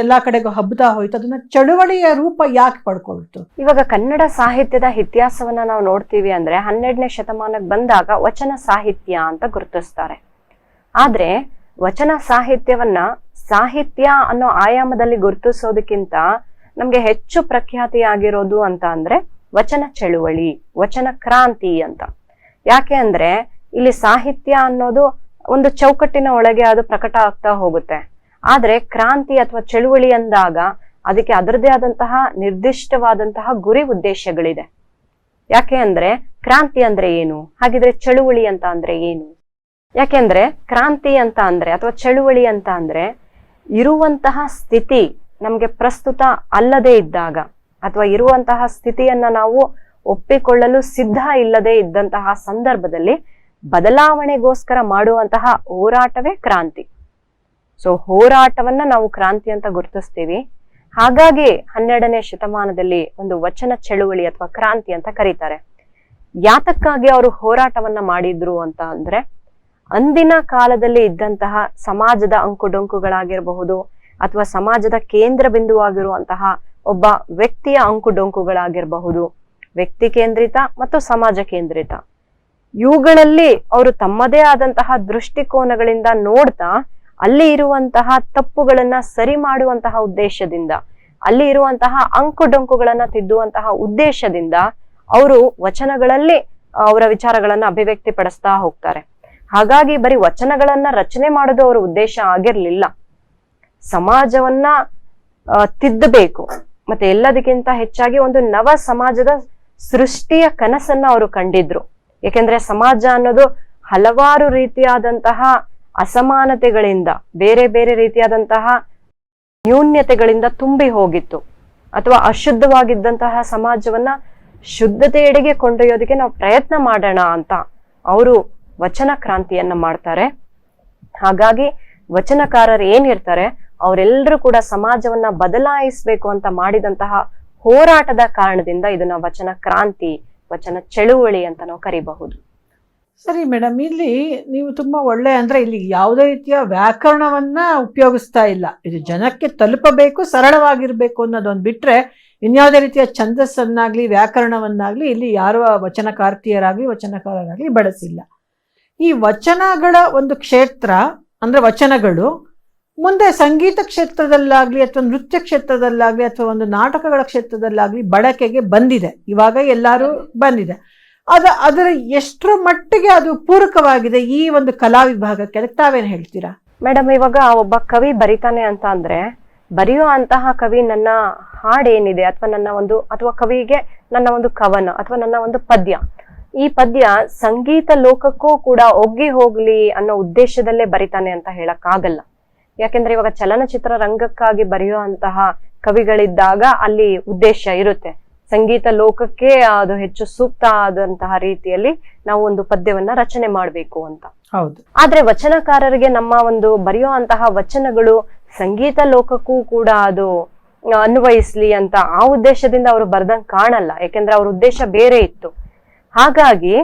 ಎಲ್ಲಾ ಕಡೆಗೂ ಹಬ್ಬತಾ ಹೋಯ್ತು, ಅದನ್ನ ಚಳುವಳಿಯ ರೂಪ ಯಾಕೆ ಪಡ್ಕೊಳ್ತು? ಇವಾಗ ಕನ್ನಡ ಸಾಹಿತ್ಯದ ಇತಿಹಾಸವನ್ನ ನಾವು ನೋಡ್ತೀವಿ ಅಂದ್ರೆ ಹನ್ನೆರಡನೇ ಶತಮಾನಕ್ಕೆ ಬಂದಾಗ ವಚನ ಸಾಹಿತ್ಯ ಅಂತ ಗುರುತಿಸ್ತಾರೆ. ಆದ್ರೆ ವಚನ ಸಾಹಿತ್ಯವನ್ನ ಸಾಹಿತ್ಯ ಅನ್ನೋ ಆಯಾಮದಲ್ಲಿ ಗುರುತಿಸೋದಕ್ಕಿಂತ ನಮ್ಗೆ ಹೆಚ್ಚು ಪ್ರಖ್ಯಾತಿ ಆಗಿರೋದು ಅಂತ ಅಂದ್ರೆ ವಚನ ಚಳುವಳಿ, ವಚನ ಕ್ರಾಂತಿ ಅಂತ. ಯಾಕೆ ಅಂದ್ರೆ ಇಲ್ಲಿ ಸಾಹಿತ್ಯ ಅನ್ನೋದು ಒಂದು ಚೌಕಟ್ಟಿನ ಒಳಗೆ ಅದು ಪ್ರಕಟ ಆಗ್ತಾ ಹೋಗುತ್ತೆ. ಆದ್ರೆ ಕ್ರಾಂತಿ ಅಥವಾ ಚಳುವಳಿ ಅಂದಾಗ ಅದಕ್ಕೆ ಅದರದೇ ಆದಂತಹ ನಿರ್ದಿಷ್ಟವಾದಂತಹ ಗುರಿ ಉದ್ದೇಶಗಳಿದೆ. ಯಾಕೆ ಅಂದ್ರೆ ಕ್ರಾಂತಿ ಅಂದ್ರೆ ಏನು? ಹಾಗಿದ್ರೆ ಚಳುವಳಿ ಅಂತ ಅಂದ್ರೆ ಏನು? ಯಾಕೆಂದ್ರೆ ಕ್ರಾಂತಿ ಅಂತ ಅಂದ್ರೆ ಅಥವಾ ಚಳುವಳಿ ಅಂತ ಅಂದ್ರೆ ಇರುವಂತಹ ಸ್ಥಿತಿ ನಮ್ಗೆ ಪ್ರಸ್ತುತ ಅಲ್ಲದೆ ಇದ್ದಾಗ ಅಥವಾ ಇರುವಂತಹ ಸ್ಥಿತಿಯನ್ನ ನಾವು ಒಪ್ಪಿಕೊಳ್ಳಲು ಸಿದ್ಧ ಇಲ್ಲದೆ ಇದ್ದಂತಹ ಸಂದರ್ಭದಲ್ಲಿ ಬದಲಾವಣೆಗೋಸ್ಕರ ಮಾಡುವಂತಹ ಹೋರಾಟವೇ ಕ್ರಾಂತಿ. ಸೊ ಹೋರಾಟವನ್ನ ನಾವು ಕ್ರಾಂತಿ ಅಂತ ಗುರುತಿಸ್ತೀವಿ. ಹಾಗಾಗಿ ಹನ್ನೆರಡನೇ ಶತಮಾನದಲ್ಲಿ ಒಂದು ವಚನ ಚಳುವಳಿ ಅಥವಾ ಕ್ರಾಂತಿ ಅಂತ ಕರೀತಾರೆ. ಯಾತಕ್ಕಾಗಿ ಅವರು ಹೋರಾಟವನ್ನ ಮಾಡಿದ್ರು ಅಂತ ಅಂದ್ರೆ, ಅಂದಿನ ಕಾಲದಲ್ಲಿ ಇದ್ದಂತಹ ಸಮಾಜದ ಅಂಕುಡೊಂಕುಗಳಾಗಿರಬಹುದು ಅಥವಾ ಸಮಾಜದ ಕೇಂದ್ರ ಬಿಂದುವಾಗಿರುವಂತಹ ಒಬ್ಬ ವ್ಯಕ್ತಿಯ ಅಂಕುಡೊಂಕುಗಳಾಗಿರಬಹುದು. ವ್ಯಕ್ತಿ ಕೇಂದ್ರಿತ ಮತ್ತು ಸಮಾಜ ಕೇಂದ್ರಿತ. ಇವುಗಳಲ್ಲಿ ಅವರು ತಮ್ಮದೇ ಆದಂತಹ ದೃಷ್ಟಿಕೋನಗಳಿಂದ ನೋಡ್ತಾ ಅಲ್ಲಿ ಇರುವಂತಹ ತಪ್ಪುಗಳನ್ನ ಸರಿ ಮಾಡುವಂತಹ ಉದ್ದೇಶದಿಂದ, ಅಲ್ಲಿ ಇರುವಂತಹ ಅಂಕುಡೊಂಕುಗಳನ್ನ ತಿದ್ದುವಂತಹ ಉದ್ದೇಶದಿಂದ ಅವರು ವಚನಗಳಲ್ಲಿ ಅವರ ವಿಚಾರಗಳನ್ನ ಅಭಿವ್ಯಕ್ತಿ ಪಡಿಸ್ತಾ ಹೋಗ್ತಾರೆ. ಹಾಗಾಗಿ ಬರೀ ವಚನಗಳನ್ನ ರಚನೆ ಮಾಡೋದು ಅವರ ಉದ್ದೇಶ ಆಗಿರ್ಲಿಲ್ಲ. ಸಮಾಜವನ್ನ ತಿದ್ದಬೇಕು. ಮತ್ತೆ ಎಲ್ಲದಕ್ಕಿಂತ ಹೆಚ್ಚಾಗಿ ಒಂದು ನವ ಸಮಾಜದ ಸೃಷ್ಟಿಯ ಕನಸನ್ನ ಅವರು ಕಂಡಿದ್ರು. ಯಾಕೆಂದ್ರೆ ಸಮಾಜ ಅನ್ನೋದು ಹಲವಾರು ರೀತಿಯಾದಂತಹ ಅಸಮಾನತೆಗಳಿಂದ, ಬೇರೆ ಬೇರೆ ರೀತಿಯಾದಂತಹ ನ್ಯೂನ್ಯತೆಗಳಿಂದ ತುಂಬಿ ಹೋಗಿತ್ತು. ಅಥವಾ ಅಶುದ್ಧವಾಗಿದ್ದಂತಹ ಸಮಾಜವನ್ನ ಶುದ್ಧತೆಯೆಡೆಗೆ ಕೊಂಡೊಯ್ಯೋದಕ್ಕೆ ನಾವು ಪ್ರಯತ್ನ ಮಾಡೋಣ ಅಂತ ಅವರು ವಚನ ಕ್ರಾಂತಿಯನ್ನ ಮಾಡ್ತಾರೆ. ಹಾಗಾಗಿ ವಚನಕಾರರು ಏನಿರ್ತಾರೆ ಅವರೆಲ್ಲರೂ ಕೂಡ ಸಮಾಜವನ್ನ ಬದಲಾಯಿಸಬೇಕು ಅಂತ ಮಾಡಿದಂತಹ ಹೋರಾಟದ ಕಾರಣದಿಂದ ಇದನ್ನ ವಚನ ಕ್ರಾಂತಿ, ವಚನ ಚಳುವಳಿ ಅಂತ ನಾವು ಕರಿಬಹುದು. ಸರಿ ಮೇಡಮ್, ಇಲ್ಲಿ ನೀವು ತುಂಬಾ ಒಳ್ಳೆ ಅಂದ್ರೆ ಇಲ್ಲಿ ಯಾವುದೇ ರೀತಿಯ ವ್ಯಾಕರಣವನ್ನ ಉಪಯೋಗಿಸ್ತಾ ಇಲ್ಲ. ಇದು ಜನಕ್ಕೆ ತಲುಪಬೇಕು, ಸರಳವಾಗಿರಬೇಕು ಅನ್ನೋದೊಂದು ಬಿಟ್ಟರೆ ಇನ್ಯಾವುದೇ ರೀತಿಯ ಛಂದಸ್ಸನ್ನಾಗ್ಲಿ, ವ್ಯಾಕರಣವನ್ನಾಗ್ಲಿ ಇಲ್ಲಿ ಯಾರು ವಚನಕಾರ್ತಿಯರಾಗಲಿ, ವಚನಕಾರರಾಗಲಿ ಬಳಸಿಲ್ಲ. ಈ ವಚನಗಳ ಒಂದು ಕ್ಷೇತ್ರ ಅಂದ್ರೆ ವಚನಗಳು ಮುಂದೆ ಸಂಗೀತ ಕ್ಷೇತ್ರದಲ್ಲಾಗಲಿ ಅಥವಾ ನೃತ್ಯ ಕ್ಷೇತ್ರದಲ್ಲಾಗಲಿ ಅಥವಾ ಒಂದು ನಾಟಕಗಳ ಕ್ಷೇತ್ರದಲ್ಲಾಗಲಿ ಬಳಕೆಗೆ ಬಂದಿದೆ. ಇವಾಗ ಎಲ್ಲರೂ ಬಂದಿದೆ. ಅದು, ಅದರ ಎಷ್ಟರ ಮಟ್ಟಿಗೆ ಅದು ಪೂರಕವಾಗಿದೆ ಈ ಒಂದು ಕಲಾ ವಿಭಾಗಕ್ಕೆ? ಅದಕ್ಕೆ ತಾವೇನು ಹೇಳ್ತೀರಾ? ಮೇಡಮ್, ಇವಾಗ ಒಬ್ಬ ಕವಿ ಬರಿತಾನೆ ಅಂತ ಅಂದ್ರೆ ಬರೆಯೋ ಅಂತಹ ಕವಿ ನನ್ನ ಹಾಡೇನಿದೆ ಅಥವಾ ನನ್ನ ಒಂದು, ಅಥವಾ ಕವಿಗೆ ನನ್ನ ಒಂದು ಕವನ ಅಥವಾ ನನ್ನ ಒಂದು ಪದ್ಯ. ಈ ಪದ್ಯ ಸಂಗೀತ ಲೋಕಕ್ಕೂ ಕೂಡ ಒಗ್ಗಿ ಹೋಗ್ಲಿ ಅನ್ನೋ ಉದ್ದೇಶದಲ್ಲೇ ಬರಿತಾನೆ ಅಂತ ಹೇಳಕ್ ಆಗಲ್ಲ ಯಾಕೆಂದ್ರೆ ಇವಾಗ ಚಲನಚಿತ್ರ ರಂಗಕ್ಕಾಗಿ ಬರೆಯುವಂತಹ ಕವಿಗಳಿದ್ದಾಗ ಅಲ್ಲಿ ಉದ್ದೇಶ ಇರುತ್ತೆ. ಸಂಗೀತ ಲೋಕಕ್ಕೆ ಅದು ಹೆಚ್ಚು ಸೂಕ್ತ ಆದಂತಹ ರೀತಿಯಲ್ಲಿ ನಾವು ಒಂದು ಪದ್ಯವನ್ನ ರಚನೆ ಮಾಡಬೇಕು ಅಂತ. ಹೌದು. ಆದ್ರೆ ವಚನಕಾರರಿಗೆ ನಮ್ಮ ಒಂದು ಬರೆಯೋ ಅಂತಹ ವಚನಗಳು ಸಂಗೀತ ಲೋಕಕ್ಕೂ ಕೂಡ ಅದು ಅನ್ವಯಿಸ್ಲಿ ಅಂತ ಆ ಉದ್ದೇಶದಿಂದ ಅವರು ಬರ್ದಂಗ್ ಕಾಣಲ್ಲ. ಯಾಕೆಂದ್ರೆ ಅವ್ರ ಉದ್ದೇಶ ಬೇರೆ ಇತ್ತು. ಹಾಗಾಗಿ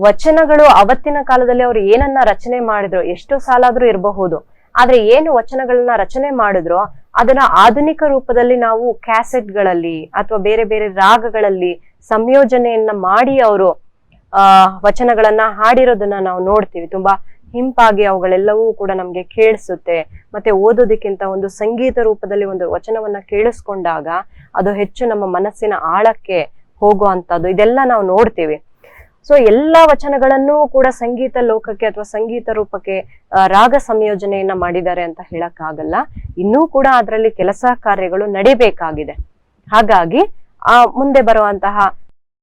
ವಚನಗಳು ಅವತ್ತಿನ ಕಾಲದಲ್ಲಿ ಅವ್ರು ಏನನ್ನ ರಚನೆ ಮಾಡಿದ್ರು ಎಷ್ಟು ಸಾಲಾದ್ರೂ ಇರಬಹುದು. ಆದ್ರೆ ಏನು ವಚನಗಳನ್ನ ರಚನೆ ಮಾಡಿದ್ರು ಅದನ್ನ ಆಧುನಿಕ ರೂಪದಲ್ಲಿ ನಾವು ಕ್ಯಾಸೆಟ್ಗಳಲ್ಲಿ ಅಥವಾ ಬೇರೆ ಬೇರೆ ರಾಗಗಳಲ್ಲಿ ಸಂಯೋಜನೆಯನ್ನ ಮಾಡಿ ಅವರು, ಆ, ವಚನಗಳನ್ನ ಹಾಡಿರೋದನ್ನ ನಾವು ನೋಡ್ತೀವಿ. ತುಂಬಾ ಹಿಂಪಾಗಿ ಅವುಗಳೆಲ್ಲವೂ ಕೂಡ ನಮ್ಗೆ ಕೇಳಿಸುತ್ತೆ. ಮತ್ತೆ ಓದೋದಕ್ಕಿಂತ ಒಂದು ಸಂಗೀತ ರೂಪದಲ್ಲಿ ಒಂದು ವಚನವನ್ನ ಕೇಳಿಸ್ಕೊಂಡಾಗ ಅದು ಹೆಚ್ಚು ನಮ್ಮ ಮನಸ್ಸಿನ ಆಳಕ್ಕೆ ಹೋಗುವಂತದ್ದು ಇದೆಲ್ಲ ನಾವು ನೋಡ್ತೀವಿ. ಸೊ ಎಲ್ಲಾ ವಚನಗಳನ್ನು ಕೂಡ ಸಂಗೀತ ಲೋಕಕ್ಕೆ ಅಥವಾ ಸಂಗೀತ ರೂಪಕ್ಕೆ ರಾಗ ಸಂಯೋಜನೆಯನ್ನ ಮಾಡಿದ್ದಾರೆ ಅಂತ ಹೇಳಕ್ ಆಗಲ್ಲ ಇನ್ನೂ ಕೂಡ ಅದರಲ್ಲಿ ಕೆಲಸ ಕಾರ್ಯಗಳು ನಡಿಬೇಕಾಗಿದೆ. ಹಾಗಾಗಿ, ಆ, ಮುಂದೆ ಬರುವಂತಹ